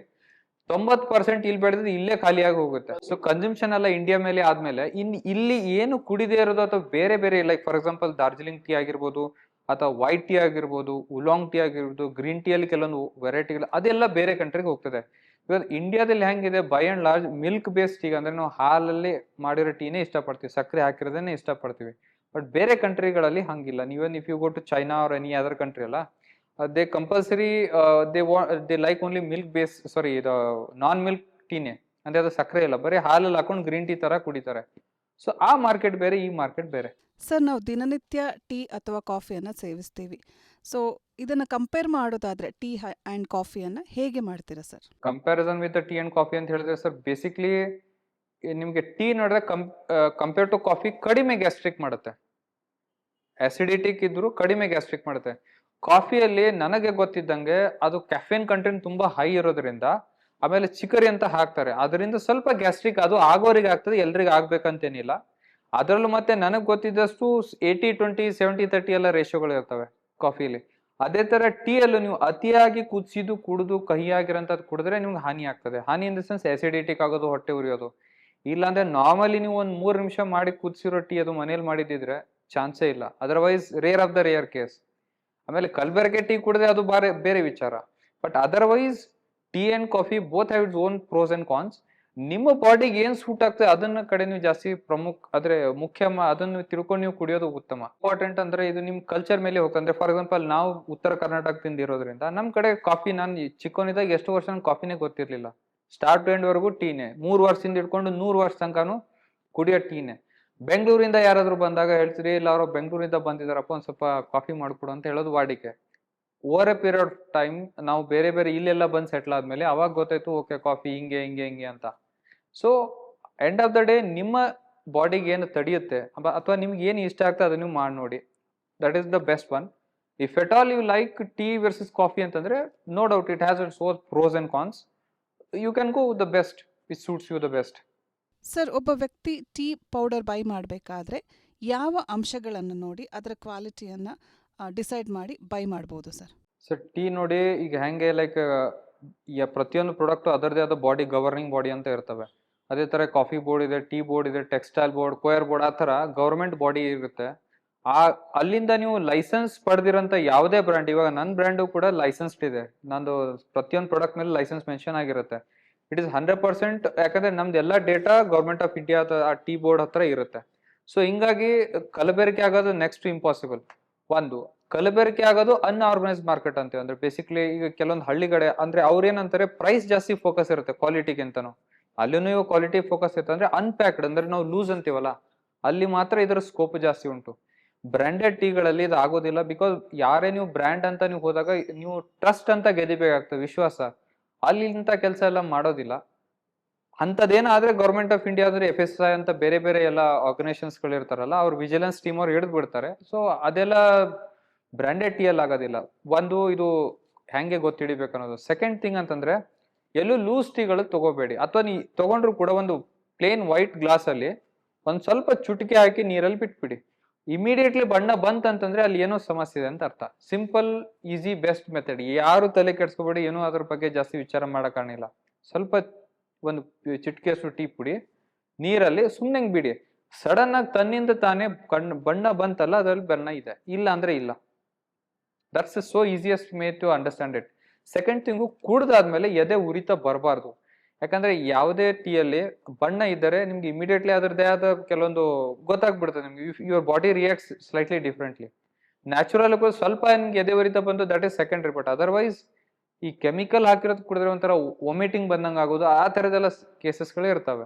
ತೊಂಬತ್ತು ಪರ್ಸೆಂಟ್ ಇಲ್ಲಿ ಬೆಳೆದ್ರೆ ಇಲ್ಲೇ ಖಾಲಿಯಾಗಿ ಹೋಗುತ್ತೆ ಸೊ ಕನ್ಸಂಪ್ಷನ್ ಎಲ್ಲ ಇಂಡಿಯಾ ಮೇಲೆ ಆದ್ಮೇಲೆ ಇನ್, ಇಲ್ಲಿ ಏನು ಕುಡಿದೇ ಇರೋದು ಅಥವಾ ಬೇರೆ ಬೇರೆ like for example Darjeeling tea ಆಗಿರ್ಬೋದು ಅಥವಾ ವೈಟ್ ಟೀ ಆಗಿರ್ಬೋದು ಉಲಾಂಗ್ ಟೀ ಆಗಿರ್ಬೋದು ಗ್ರೀನ್ ಟೀ ಅಲ್ಲಿ ಕೆಲವೊಂದು ವೆರೈಟಿಗಳು ಅದೆಲ್ಲ ಬೇರೆ ಕಂಟ್ರಿಗೆ ಹೋಗ್ತದೆ. ಇವಾಗ ಇಂಡಿಯಾದಲ್ಲಿ ಹೆಂಗಿದೆ by and large milk based tea ಅಂದ್ರೆ ನಾವು ಹಾಲಲ್ಲಿ ಮಾಡಿರೋ ಟೀನೇ ಇಷ್ಟಪಡ್ತೀವಿ, ಸಕ್ಕರೆ ಹಾಕಿರೋದನ್ನೇ ಇಷ್ಟಪಡ್ತೀವಿ. ಬಟ್ ಬೇರೆ ಕಂಟ್ರಿಗಳಲ್ಲಿ ಹಂಗಿಲ್ಲ. ನೀವನ್ if you go to China or any other country ಅಲ್ಲ ದೇ ಕಂಪಲ್ಸರಿ they ವಾ they like only milk base sorry ಇದು ನಾನ್ ಮಿಲ್ಕ್ ಟೀನೆ ಅಂದ್ರೆ ಅದು ಸಕ್ಕರೆ ಇಲ್ಲ ಬರೀ ಹಾಲಲ್ಲಿ ಹಾಕೊಂಡು ಗ್ರೀನ್ ಟೀ ತರ ಕುಡಿತಾರೆ. ಸೊ ಆ ಮಾರ್ಕೆಟ್ ಬೇರೆ ಈ ಮಾರ್ಕೆಟ್ ಬೇರೆ. ಸರ್ ನಾವು ದಿನನಿತ್ಯ ಟೀ ಅಥವಾ ಕಾಫಿಯನ್ನು ಸೇವಿಸ್ತೀವಿ. ಸೊ ಇದನ್ನು ಕಂಪೇರ್ ಮಾಡೋದಾದರೆ ಟೀ ಆ್ಯಂಡ್ ಕಾಫಿಯನ್ನು ಹೇಗೆ ಮಾಡ್ತೀರಾ sir comparison with tea and coffee ಅಂತ ಹೇಳಿದ್ರೆ ಸರ್ ಬೇಸಿಕ್ಲಿ ನಿಮಗೆ ಟೀ ನೋಡಿದ್ರೆ ಕಂಪೇರ್ ಟು ಕಾಫಿ ಕಡಿಮೆ ಗ್ಯಾಸ್ಟ್ರಿಕ್ ಮಾಡುತ್ತೆ. ಅಸಿಡಿಟಿಕ್ ಇದ್ದರೂ ಕಡಿಮೆ ಗ್ಯಾಸ್ಟ್ರಿಕ್ ಮಾಡುತ್ತೆ. ಕಾಫಿಯಲ್ಲಿ ನನಗೆ ಗೊತ್ತಿದ್ದಂಗೆ ಅದು ಕ್ಯಾಫಿನ್ ಕಂಟೆಂಟ್ ತುಂಬಾ ಹೈ ಇರೋದ್ರಿಂದ ಆಮೇಲೆ ಚಿಕರಿ ಅಂತ ಹಾಕ್ತಾರೆ. ಅದರಿಂದ ಸ್ವಲ್ಪ ಗ್ಯಾಸ್ಟ್ರಿಕ್ ಅದು ಆಗೋರಿಗೆ ಆಗ್ತದೆ, ಎಲ್ರಿಗೂ ಆಗ್ಬೇಕಂತೇನಿಲ್ಲ. ಅದರಲ್ಲೂ ಮತ್ತೆ ನನಗೆ ಗೊತ್ತಿದ್ದಷ್ಟು ಏಯ್ಟಿ ಟ್ವೆಂಟಿ ಸೆವೆಂಟಿ ತರ್ಟಿ ಎಲ್ಲ ರೇಷಿಯೋಗಳು ಇರ್ತವೆ ಕಾಫಿಲಿ. ಅದೇ ತರ ಟೀ ಅಲ್ಲೂ ನೀವು ಅತಿಯಾಗಿ ಕುದಿಸಿದ್ದು, ಕುಡಿದು, ಕಹಿಯಾಗಿರೋಂಥದ್ದು ಕುಡಿದ್ರೆ ನಿಮ್ಗೆ ಹಾನಿ ಆಗ್ತದೆ. ಹಾನಿ ಇನ್ ದ ಸೆನ್ಸ್ ಎಸಿಡಿಟಿಕ್ ಆಗೋದು, ಹೊಟ್ಟೆ ಉರಿಯೋದು. ಇಲ್ಲಾಂದ್ರೆ ನಾರ್ಮಲಿ ನೀವು ಒಂದು ಮೂರು ನಿಮಿಷ ಮಾಡಿ ಕುದಿಸಿರೋ ಟೀ ಅದು ಮನೇಲಿ ಮಾಡಿದ್ದಿದ್ರೆ ಚಾನ್ಸೇ ಇಲ್ಲ. Otherwise rare of the rare case ಆಮೇಲೆ ಕಲ್ಬೆರಗೆ ಟೀ ಕುಡಿದ್ರೆ ಅದು ಬಾರೆ, ಬೇರೆ ವಿಚಾರ. But otherwise tea and coffee both have it's own pros and cons ನಿಮ್ಮ ಬಾಡಿಗೆ ಏನ್ ಸೂಟ್ ಆಗ್ತದೆ ಅದನ್ನ ಕಡೆ ನೀವು ಜಾಸ್ತಿ ಪ್ರಮುಖ, ಆದ್ರೆ ಮುಖ್ಯ ಅದನ್ನು ತಿಳ್ಕೊಂಡು ನೀವು ಕುಡಿಯೋದು ಉತ್ತಮ. ಇಂಪಾರ್ಟೆಂಟ್ ಅಂದ್ರೆ ಇದು ನಿಮ್ ಕಲ್ಚರ್ ಮೇಲೆ ಹೋಗ್ತದೆ. ಅಂದ್ರೆ ಫಾರ್ ಎಕ್ಸಾಂಪಲ್ ನಾವು ಉತ್ತರ ಕರ್ನಾಟಕದಿಂದ ಇರೋದ್ರಿಂದ ನಮ್ ಕಡೆ ಕಾಫಿ ನಾನು ಚಿಕ್ಕವನಿದ್ದಾಗ ಎಷ್ಟು ವರ್ಷ ಕಾಫಿನೇ ಗೊತ್ತಿರ್ಲಿಲ್ಲ. ಸ್ಟಾರ್ಟ್ ಎಂಡ್ ವರೆಗೂ ಟೀನೇ ಮೂರು ವರ್ಷದಿಂದ ಇಟ್ಕೊಂಡು ನೂರು ವರ್ಷ ತನಕನು ಕುಡಿಯೋ ಟೀನೇ ಬೆಂಗಳೂರಿಂದ ಯಾರಾದರೂ ಬಂದಾಗ ಹೇಳ್ತೀರಿ, ಇಲ್ಲ ಅವರು ಬೆಂಗಳೂರಿಂದ ಬಂದಿದಾರಪ್ಪ ಒಂದು ಸ್ವಲ್ಪ ಕಾಫಿ ಮಾಡ್ಕೊಡು ಅಂತ ಹೇಳೋದು ವಾಡಿಕೆ. Over a period of time ನಾವು ಬೇರೆ ಬೇರೆ ಇಲ್ಲೆಲ್ಲ ಬಂದು ಸೆಟ್ಲ್ ಆದಮೇಲೆ ಅವಾಗ ಗೊತ್ತಾಯ್ತು ಓಕೆ ಕಾಫಿ ಹಿಂಗೆ ಹಿಂಗೆ ಹಿಂಗೆ ಅಂತ. So end of the day ನಿಮ್ಮ ಬಾಡಿಗೆ ಏನು ತಡೆಯುತ್ತೆ ಅಥವಾ ನಿಮ್ಗೆ ಏನು ಇಷ್ಟ ಆಗ್ತದೆ ಅದನ್ನ ನೀವು ಮಾಡಿ ನೋಡಿ. That is the best one if at all you like tea versus coffee ಅಂತಂದ್ರೆ no doubt it has it's own pros and cons you can go the best it suits you the best sir, ಒಬ್ಬ ವ್ಯಕ್ತಿ ಟೀ ಪೌಡರ್ ಬೈ ಮಾಡಬೇಕಾದ್ರೆ ಯಾವ ಅಂಶಗಳನ್ನು ನೋಡಿ ಅದರ ಕ್ವಾಲಿಟಿಯನ್ನು ಡಿಸೈಡ್ ಮಾಡಿ ಬೈ ಮಾಡ್ಬೋದು ಸರ್? ಸರ್, ಟೀ ನೋಡಿ ಈಗ ಹೆಂಗೆ ಲೈಕ್ ಪ್ರತಿಯೊಂದು ಪ್ರಾಡಕ್ಟು ಅದರದೇ ಆದ ಬಾಡಿ ಗವರ್ನಿಂಗ್ ಬಾಡಿ ಅಂತ ಇರ್ತವೆ. ಅದೇ ಥರ ಕಾಫಿ ಬೋರ್ಡ್ ಇದೆ, ಟೀ ಬೋರ್ಡ್ ಇದೆ, ಟೆಕ್ಸ್ಟೈಲ್ ಬೋರ್ಡ್, ಕೋಯರ್ ಬೋರ್ಡ್, ಆ ಥರ ಗೌರ್ಮೆಂಟ್ ಬಾಡಿ ಇರುತ್ತೆ. ಆ, ಅಲ್ಲಿಂದ ನೀವು ಲೈಸೆನ್ಸ್ ಪಡೆದಿರೋಂಥ ಯಾವುದೇ ಬ್ರ್ಯಾಂಡ್, ಇವಾಗ ನನ್ನ ಬ್ರ್ಯಾಂಡು ಕೂಡ ಲೈಸೆನ್ಸ್ಡ್ ಇದೆ. ನಂದು ಪ್ರತಿಯೊಂದು ಪ್ರಾಡಕ್ಟ್ ಮೇಲೆ ಲೈಸೆನ್ಸ್ ಮೆನ್ಷನ್ ಆಗಿರುತ್ತೆ. ಇಟ್ ಇಸ್ ಹಂಡ್ರೆಡ್ ಪರ್ಸೆಂಟ್ ಯಾಕಂದ್ರೆ ನಮ್ದು ಎಲ್ಲ data government of India tea board ಹತ್ರ ಇರುತ್ತೆ. ಸೊ ಹಿಂಗಾಗಿ ಕಲಬೆರಕೆ ಆಗೋದು ನೆಕ್ಸ್ಟ್ ಇಂಪಾಸಿಬಲ್ ಒಂದು, ಕಲಬೆರಕೆ ಆಗೋದು ಅನ್ಆರ್ಗನೈಸ್ ಮಾರ್ಕೆಟ್ ಅಂತೀವಿ ಅಂದ್ರೆ ಬೇಸಿಕ್ಲಿ ಈಗ ಕೆಲವೊಂದು ಹಳ್ಳಿಗಡೆ, ಅಂದ್ರೆ ಅವ್ರೇನಂತಾರೆ ಪ್ರೈಸ್ ಜಾಸ್ತಿ ಫೋಕಸ್ ಇರುತ್ತೆ ಕ್ವಾಲಿಟಿಗಿಂತನೂ ಅಲ್ಲಿನೂ ಕ್ವಾಲಿಟಿ ಫೋಕಸ್ ಇರುತ್ತೆ. ಅಂದ್ರೆ ಅನ್ಪ್ಯಾಕ್ಡ್ ಅಂದ್ರೆ ನಾವು ಲೂಸ್ ಅಂತೀವಲ್ಲ, ಅಲ್ಲಿ ಮಾತ್ರ ಇದರ ಸ್ಕೋಪ್ ಜಾಸ್ತಿ ಉಂಟು. ಬ್ರ್ಯಾಂಡೆಡ್ ಟೀಗಳಲ್ಲಿ ಇದು ಆಗೋದಿಲ್ಲ ಬಿಕಾಸ್ ಯಾರೇ ನೀವು ಬ್ರ್ಯಾಂಡ್ ಅಂತ ನೀವು ಹೋದಾಗ, ನೀವು ಟ್ರಸ್ಟ್ ಅಂತ ಗೆದಿಬೇಕಾಗ್ತದೆ ವಿಶ್ವಾಸ. ಅಲ್ಲಿ ಇಂಥ ಕೆಲಸ ಎಲ್ಲ ಮಾಡೋದಿಲ್ಲ. ಅಂಥದ್ದೇನಾದ್ರೆ ಗೌರ್ಮೆಂಟ್ ಆಫ್ ಇಂಡಿಯಾ ಅಂದ್ರೆ ಎಫ್ ಎಸ್ ಐ ಅಂತ ಬೇರೆ ಬೇರೆ ಎಲ್ಲ ಆರ್ಗನೈಸೇಷನ್ಸ್ಗಳು ಇರ್ತಾರಲ್ಲ, ಅವ್ರು ವಿಜಿಲೆನ್ಸ್ ಟೀಮ್ ಅವ್ರು ಹಿಡಿದು ಬಿಡ್ತಾರೆ. ಸೊ ಅದೆಲ್ಲ ಬ್ರ್ಯಾಂಡೆಡ್ ಟೀ ಅಲ್ಲಿ ಆಗೋದಿಲ್ಲ. ಒಂದು ಇದು ಹೆಂಗೆ ಗೊತ್ತಿಡಿಬೇಕು ಅನ್ನೋದು. ಸೆಕೆಂಡ್ ಥಿಂಗ್ ಅಂತಂದ್ರೆ, ಎಲ್ಲೂ ಲೂಸ್ ಟೀಗಳು ತಗೋಬೇಡಿ. ಅಥವಾ ನೀ ತಗೊಂಡ್ರು ಕೂಡ ಒಂದು ಪ್ಲೇನ್ ವೈಟ್ ಗ್ಲಾಸಲ್ಲಿ ಒಂದ್ ಸ್ವಲ್ಪ ಚುಟಿಕೆ ಹಾಕಿ ನೀರಲ್ಲಿ ಬಿಟ್ಬಿಡಿ. ಇಮಿಡಿಯೇಟ್ಲಿ ಬಣ್ಣ ಬಂತಂತಂದ್ರೆ ಅಲ್ಲಿ ಏನೋ ಸಮಸ್ಯೆ ಇದೆ ಅಂತ ಅರ್ಥ. ಸಿಂಪಲ್ ಈಸಿ ಬೆಸ್ಟ್ ಮೆಥಡ್ ಯಾರು ತಲೆ ಕೆಡ್ಸ್ಕೊಬೇಡಿ, ಏನೂ ಅದ್ರ ಬಗ್ಗೆ ಜಾಸ್ತಿ ವಿಚಾರ ಮಾಡೋಕ್ಕಾಗಿಲ್ಲ ಸ್ವಲ್ಪ ಒಂದು ಚಿಟಿಕೆಯಷ್ಟು ಟೀ ಪುಡಿ, ನೀರಲ್ಲಿ ಸುಮ್ಮನೆ ಬಿಡಿ. ಸಡನ್ ಆಗಿ ತನ್ನಿಂದ ತಾನೇ ಕಣ್, ಬಣ್ಣ ಬಂತಲ್ಲ, ಅದರಲ್ಲಿ ಬಣ್ಣ ಇದೆ. ಇಲ್ಲ ಅಂದ್ರೆ ಇಲ್ಲ. That's so easiest way to understand it second thing ಕುಡ್ದಾದ್ಮೇಲೆ ಎದೆ ಉರಿತಾ ಬರಬಾರ್ದು. ಯಾಕಂದ್ರೆ ಯಾವುದೇ ಟೀಯಲ್ಲಿ ಬಣ್ಣ ಇದ್ದರೆ ನಿಮ್ಗೆ ಇಮಿಡಿಯೇಟ್ಲಿ ಅದರದೇ ಆದ ಕೆಲವೊಂದು ಗೊತ್ತಾಗ್ಬಿಡ್ತದೆ ನಿಮ್ಗೆ. Your body reacts slightly differently natural ಸ್ವಲ್ಪ ನಿಮ್ಗೆ ಎದೆ ಉರಿತ ಬಂದು that is secondary but otherwise ಈ ಕೆಮಿಕಲ್ ಹಾಕಿರೋದು ಕುಡಿದ್ರೆ ಒಂಥರ ವಾಮಿಟಿಂಗ್ ಬಂದಂಗೆ ಆಗೋದು, ಆ ಥರದ್ದೆಲ್ಲ ಕೇಸಸ್ಗಳೇ ಇರ್ತವೆ.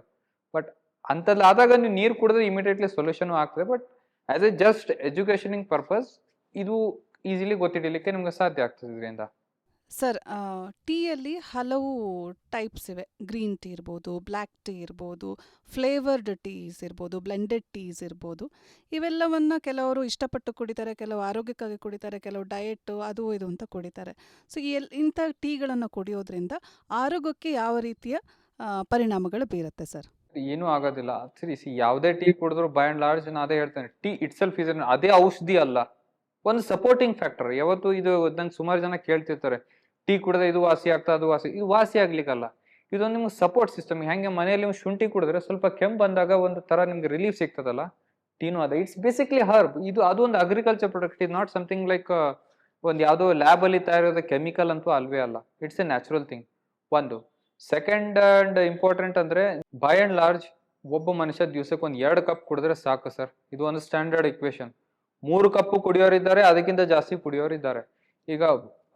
ಬಟ್ ಅಂಥದ್ದು ಆದಾಗ ನೀವು ನೀರು ಕುಡಿದ್ರೆ ಇಮಿಡಿಯೇಟ್ಲಿ ಸೊಲ್ಯೂಷನ್ ಆಗ್ತದೆ. But as a just educationing purpose ಇದು ಈಸಿಲಿ ಗೊತ್ತಿಡಲಿಕ್ಕೆ ನಿಮ್ಗೆ ಸಾಧ್ಯ ಆಗ್ತದೆ ಇದರಿಂದ. ಸರ್ ಟೀಯಲ್ಲಿ ಹಲವು ಟೈಪ್ಸ್ ಇವೆ. ಗ್ರೀನ್ ಟೀ ಇರ್ಬೋದು, ಬ್ಲ್ಯಾಕ್ ಟೀ ಇರ್ಬೋದು, ಫ್ಲೇವರ್ಡ್ ಟೀಸ್ ಇರ್ಬೋದು, ಬ್ಲೆಂಡೆಡ್ ಟೀಸ್ ಇರ್ಬೋದು. ಇವೆಲ್ಲವನ್ನು ಕೆಲವರು ಇಷ್ಟಪಟ್ಟು ಕುಡಿತಾರೆ, ಕೆಲವು ಆರೋಗ್ಯಕ್ಕಾಗಿ ಕುಡಿತಾರೆ, ಕೆಲವು ಡಯೆಟ್ಟು ಅದು ಇದು ಅಂತ ಕುಡಿತಾರೆ. ಸೊ ಎಲ್, ಇಂಥ ಟೀಗಳನ್ನು ಕುಡಿಯೋದ್ರಿಂದ ಆರೋಗ್ಯಕ್ಕೆ ಯಾವ ರೀತಿಯ ಪರಿಣಾಮಗಳು ಬೀರುತ್ತೆ ಸರ್? ಏನೂ ಆಗೋದಿಲ್ಲ. ಸರಿ, ಸಿ ಯಾವುದೇ ಟೀ ಕುಡಿದ್ರು ಬೈ ಅಂಡ್ ಲಾರ್ಜ್ ನಾನು ಅದೇ ಹೇಳ್ತೇನೆ. ಟೀ ಇಟ್ ಸೆಲ್ಫ್ ಅದೇ ಔಷಧಿ ಅಲ್ಲ. ಒಂದು ಸಪೋರ್ಟಿಂಗ್ ಫ್ಯಾಕ್ಟರ್ ಯಾವತ್ತು ಇದು ನಂಗೆ ಸುಮಾರು ಜನ ಕೇಳ್ತಿರ್ತಾರೆ. ಟೀ ಕುಡಿದ್ರೆ ಇದು ವಾಸಿ ಆಗ್ತಾ, ಅದು ವಾಸಿ, ಇದು ವಾಸಿ ಆಗ್ಲಿಕ್ಕಲ್ಲ. ಇದೊಂದು ನಿಮ್ಗೆ ಸಪೋರ್ಟ್ ಸಿಸ್ಟಮ್ ಹೆಂಗೆ ಮನೆಯಲ್ಲಿ ನೀವು ಶುಂಠಿ ಕುಡಿದ್ರೆ ಸ್ವಲ್ಪ ಕೆಮ್ಮು ಬಂದಾಗ ಒಂದು ತರ ನಿಮ್ಗೆ ರಿಲೀಫ್ ಸಿಗ್ತದಲ್ಲ? ಟೀನು ಅದ. ಇಟ್ಸ್ ಬೇಸಿಕ್ಲಿ ಹರ್ಬ್ ಇದು, ಅದು ಒಂದು agriculture product is not something like ಒಂದು ಯಾವುದೋ ಲ್ಯಾಬ್ ಅಲ್ಲಿ ತಯಾರಿರೋ ಕೆಮಿಕಲ್ ಅಂತೂ ಅಲ್ವೇ ಅಲ್ಲ. ಇಟ್ಸ್ ಎ ನ್ಯಾಚುರಲ್ ಥಿಂಗ್ ಒಂದು. ಸೆಕೆಂಡ್ ಅಂಡ್ ಇಂಪಾರ್ಟೆಂಟ್ ಅಂದ್ರೆ ಬೈ ಅಂಡ್ ಲಾರ್ಜ್ ಒಬ್ಬ ಮನುಷ್ಯ ದಿವಸಕ್ಕೆ ಒಂದು ಎರಡು ಕಪ್ ಕುಡಿದ್ರೆ ಸಾಕು ಸರ್ ಇದು ಒಂದು ಸ್ಟ್ಯಾಂಡರ್ಡ್ ಇಕ್ವೇಶನ್ ಮೂರು ಕಪ್ಪು ಕುಡಿಯೋರಿದ್ದಾರೆ, ಅದಕ್ಕಿಂತ ಜಾಸ್ತಿ ಕುಡಿಯೋರಿದ್ದಾರೆ. ಈಗ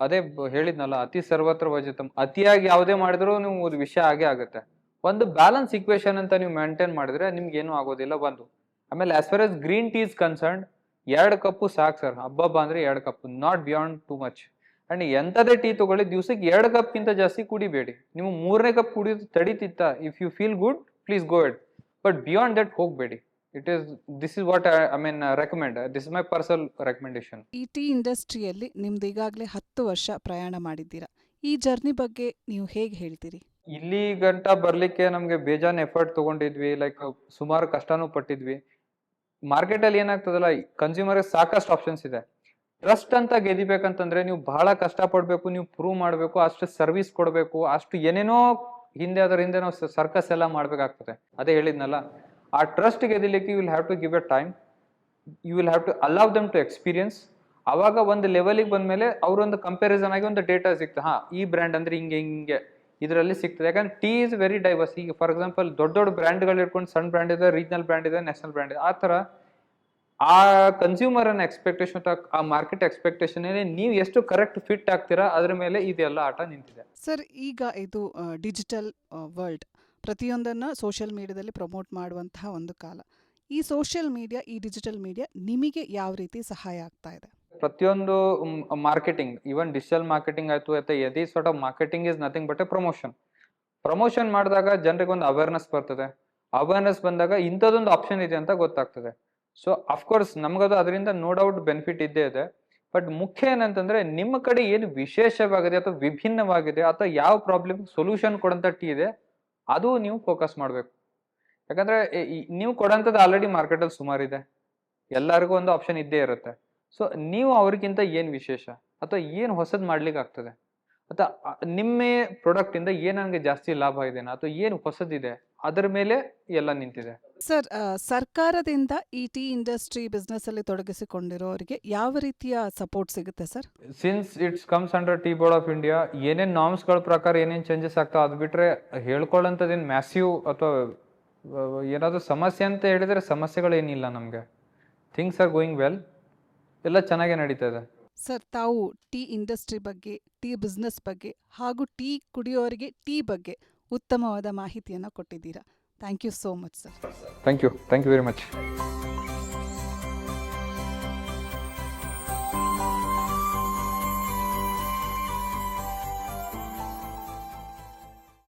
ಅದೇ ಹೇಳಿದ್ನಲ್ಲ, ಅತಿ ಸರ್ವತ್ರ ವಜಿತಂ ಅತಿಯಾಗಿ ಯಾವುದೇ ಮಾಡಿದ್ರು ನೀವು ಒಂದು ವಿಷಯ ಆಗೇ ಆಗುತ್ತೆ. ಒಂದು ಬ್ಯಾಲೆನ್ಸ್ ಇಕ್ವೇಶನ್ ಅಂತ ನೀವು ಮೇಂಟೈನ್ ಮಾಡಿದ್ರೆ ನಿಮ್ಗೆ ಏನೂ ಆಗೋದಿಲ್ಲ ಒಂದು ಆಮೇಲೆ as far as green tea is concern ಎರಡು ಕಪ್ಪು ಸಾಕು ಸರ್ ಹಬ್ಬಬ್ಬ ಅಂದ್ರೆ ಎರಡು cup not beyond too much and ಎಂಥದೇ tea ತಗೊಳ್ಳಿ, ದಿವಸಕ್ಕೆ ಎರಡು ಕಪ್ಗಿಂತ ಜಾಸ್ತಿ ಕುಡಿಬೇಡಿ. ನೀವು ಮೂರನೇ ಕಪ್ ಕುಡಿಯೋದು ತಡಿತಿತ್ತ if you feel good please go it but beyond that ಹೋಗಬೇಡಿ. It is this is what I mean recommend this is my personal recommendation ಈ ಟಿ ಇಂಡಸ್ಟ್ರಿಯಲ್ಲಿ ನಿಮ್ದು ಈಗಾಗಲೇ ಹತ್ತು ವರ್ಷ ಪ್ರಯಾಣ ಮಾಡಿದ್ದೀರಾ? ಈ ಜರ್ನಿ ಬಗ್ಗೆ ನೀವು ಹೇಗೆ ಹೇಳ್ತೀರಿ? ಇಲ್ಲಿ ಗಂಟ ಬರಲಿಕ್ಕೆ ನಮಗೆ ಬೇಜಾನ್ ಎಫರ್ಟ್ ತಗೊಂಡಿದ್ವಿ ಲೈಕ್ ಸುಮಾರು ಕಷ್ಟನೂ ಪಟ್ಟಿದ್ವಿ. ಮಾರ್ಕೆಟಲ್ಲಿ ಏನಾಗ್ತದಲ್ಲ ಕನ್ಸ್ಯೂಮರ್ ಸಾಕಷ್ಟು ಆಪ್ಷನ್ಸ್ ಇದೆ. ಟ್ರಸ್ಟ್ ಅಂತ ಗೆದಿಬೇಕಂತಂದ್ರೆ ನೀವು ಬಹಳ ಕಷ್ಟಪಡಬೇಕು ನೀವು ಪ್ರೂವ್ ಮಾಡಬೇಕು ಅಷ್ಟು ಸರ್ವಿಸ್ ಕೊಡಬೇಕು ಅಷ್ಟು ಏನೇನೋ ಹಿಂದೆ ಅದರ ಹಿಂದೆ ನಾವು ಸರ್ಕಸ್ ಎಲ್ಲ ಮಾಡ್ಬೇಕಾಗ್ತದೆ. ಅದೇ ಹೇಳಿದ್ನಲ್ಲ ಆ trust ಗೆದಿಲಿಕ್ಕೆ you will have to give a time you will have to allow them to experience ಅವಾಗ ಒಂದು ಲೆವೆಲಿಗೆ ಬಂದಮೇಲೆ ಅವರೊಂದು ಕಂಪ್ಯಾರಿಸನ್ ಆಗಿ ಒಂದು ಡೇಟಾ ಸಿಗ್ತದೆ ಹಾಂ, ಈ ಬ್ರ್ಯಾಂಡ್ ಅಂದರೆ ಹಿಂಗೆ ಹಿಂಗೆ ಇದರಲ್ಲಿ ಸಿಗ್ತದೆ ಯಾಕಂದ್ರೆ ಟೀ ಇಸ್ ವೆರಿ ಡೈವರ್ಸ್ ಈಗ ಫಾರ್ ಎಕ್ಸಾಂಪಲ್ ದೊಡ್ಡ ದೊಡ್ಡ ಬ್ರ್ಯಾಂಡ್ಗಳು ಇಟ್ಕೊಂಡು ಸಣ್ಣ ಬ್ರ್ಯಾಂಡ್ ಇದೆ ರೀಜನಲ್ ಬ್ರ್ಯಾಂಡ್ ಇದೆ ನ್ಯಾಷನಲ್ ಬ್ರ್ಯಾಂಡ್ ಇದೆ. ಆ ಥರ ಆ ಕನ್ಸ್ಯೂಮರ್ ಅನ್ನ ಎಕ್ಸ್ಪೆಕ್ಟೇಷನ್ ಆ ಮಾರ್ಕೆಟ್ ಎಕ್ಸ್ಪೆಕ್ಟೇಷನ್ ನೀವು ಎಷ್ಟು ಕರೆಕ್ಟ್ ಫಿಟ್ ಆಗ್ತೀರಾ, ಅದ್ರ ಮೇಲೆ ಇದೆಲ್ಲ ಆಟ ನಿಂತಿದೆ. ಸರ್, ಈಗ ಇದು ಡಿಜಿಟಲ್ ವರ್ಲ್ಡ್ ಪ್ರತಿಯೊಂದನ್ನು ಸೋಷಿಯಲ್ ಮೀಡಿಯಾದಲ್ಲಿ ಪ್ರಮೋಟ್ ಮಾಡುವಂತಹ ಒಂದು ಕಾಲ. ಈ ಸೋಷಿಯಲ್ ಮೀಡಿಯಾ ಈ ಡಿಜಿಟಲ್ ಮೀಡಿಯಾ ನಿಮಗೆ ಯಾವ ರೀತಿ ಸಹಾಯ ಆಗ್ತಾ ಇದೆ? ಪ್ರತಿಯೊಂದು ಮಾರ್ಕೆಟಿಂಗ್ ಈವನ್ ಡಿಜಿಟಲ್ ಮಾರ್ಕೆಟಿಂಗ್ ಆಯ್ತು ಅಥವಾ ಎದಿ sort of marketing is nothing but a promotion promotion ಮಾಡಿದಾಗ ಜನರಿಗೆ ಒಂದು ಅವೇರ್ನೆಸ್ ಬರ್ತದೆ. ಅವೇರ್ನೆಸ್ ಬಂದಾಗ ಇಂಥದ್ದೊಂದು ಆಪ್ಷನ್ ಇದೆ ಅಂತ ಗೊತ್ತಾಗ್ತದೆ. ಸೊ ಅಫ್ಕೋರ್ಸ್ ನಮಗದು ಅದರಿಂದ ನೋ ಡೌಟ್ ಬೆನಿಫಿಟ್ ಇದ್ದೇ ಇದೆ. ಬಟ್ ಮುಖ್ಯ ಏನಂತಂದ್ರೆ, ನಿಮ್ಮ ಕಡೆ ಏನು ವಿಶೇಷವಾಗಿದೆ ಅಥವಾ ವಿಭಿನ್ನವಾಗಿದೆ ಅಥವಾ ಯಾವ ಪ್ರಾಬ್ಲಮ್ ಸೊಲ್ಯೂಷನ್ ಕೊಡಂತ ಟೀ ಇದೆ ಅದು ನೀವು ಫೋಕಸ್ ಮಾಡಬೇಕು. ಯಾಕಂದ್ರೆ ನೀವು ಮಾರ್ಕೆಟ್ ಆಲ್ರೆಡಿ ಮಾರ್ಕೆಟಲ್ಲಿ ಸುಮಾರಿದೆ ಎಲ್ಲರಿಗೂ ಒಂದು ಆಪ್ಷನ್ ಇದ್ದೇ ಇರುತ್ತೆ. ಸೊ ನೀವು ಅವ್ರಿಗಿಂತ ಏನು ವಿಶೇಷ? ಅಥವಾ ಏನು ಹೊಸದು ಮಾಡ್ಲಿಕ್ಕೆ ಆಗ್ತದೆ? ಅಥವಾ ನಿಮ್ಮ ಪ್ರಾಡಕ್ಟ್ ಇಂದ ಏನ್ ನನಗೆ ಜಾಸ್ತಿ ಲಾಭ ಇದೆ? ಅಥವಾ ಏನು ಹೊಸದಿದೆ? ಅದರ ಮೇಲೆ ಎಲ್ಲ ನಿಂತಿದೆ. ಸರ್ ಸರ್ಕಾರದಿಂದ ಈ ಟೀ ಇಂಡಸ್ಟ್ರಿ ಬಿಸ್ನೆಸ್ಸಲ್ಲಿ ತೊಡಗಿಸಿಕೊಂಡಿರೋರಿಗೆ ಯಾವ ರೀತಿಯ ಸಪೋರ್ಟ್ ಸಿಗುತ್ತೆ sir? Since it's comes under tea board of India ಏನೇನು ನಾಮ್ಸ್ಗಳ ಪ್ರಕಾರ ಏನೇನು ಚೇಂಜಸ್ ಆಗ್ತಾವ ಅದು ಬಿಟ್ರೆ ಹೇಳ್ಕೊಳ್ಳೋಂಥದ್ದೇನು ಮ್ಯಾಸಿವ್ ಅಥವಾ ಏನಾದರೂ ಸಮಸ್ಯೆ ಅಂತ ಹೇಳಿದರೆ ಸಮಸ್ಯೆಗಳೇನಿಲ್ಲ ನಮಗೆ. ಥಿಂಗ್ಸ್ ಆರ್ ಗೋಯಿಂಗ್ ವೆಲ್ ಎಲ್ಲ ಚೆನ್ನಾಗೇ ನಡೀತಾ ಇದೆ. ಸರ್ ತಾವು ಟೀ ಇಂಡಸ್ಟ್ರಿ ಬಗ್ಗೆ ಟೀ ಬಿಸ್ನೆಸ್ ಬಗ್ಗೆ ಹಾಗೂ ಟೀ ಕುಡಿಯೋರಿಗೆ ಟೀ ಬಗ್ಗೆ ಉತ್ತಮವಾದ ಮಾಹಿತಿಯನ್ನು ಕೊಟ್ಟಿದ್ದೀರಾ? Thank you so much, sir. Thank you. Thank you very much.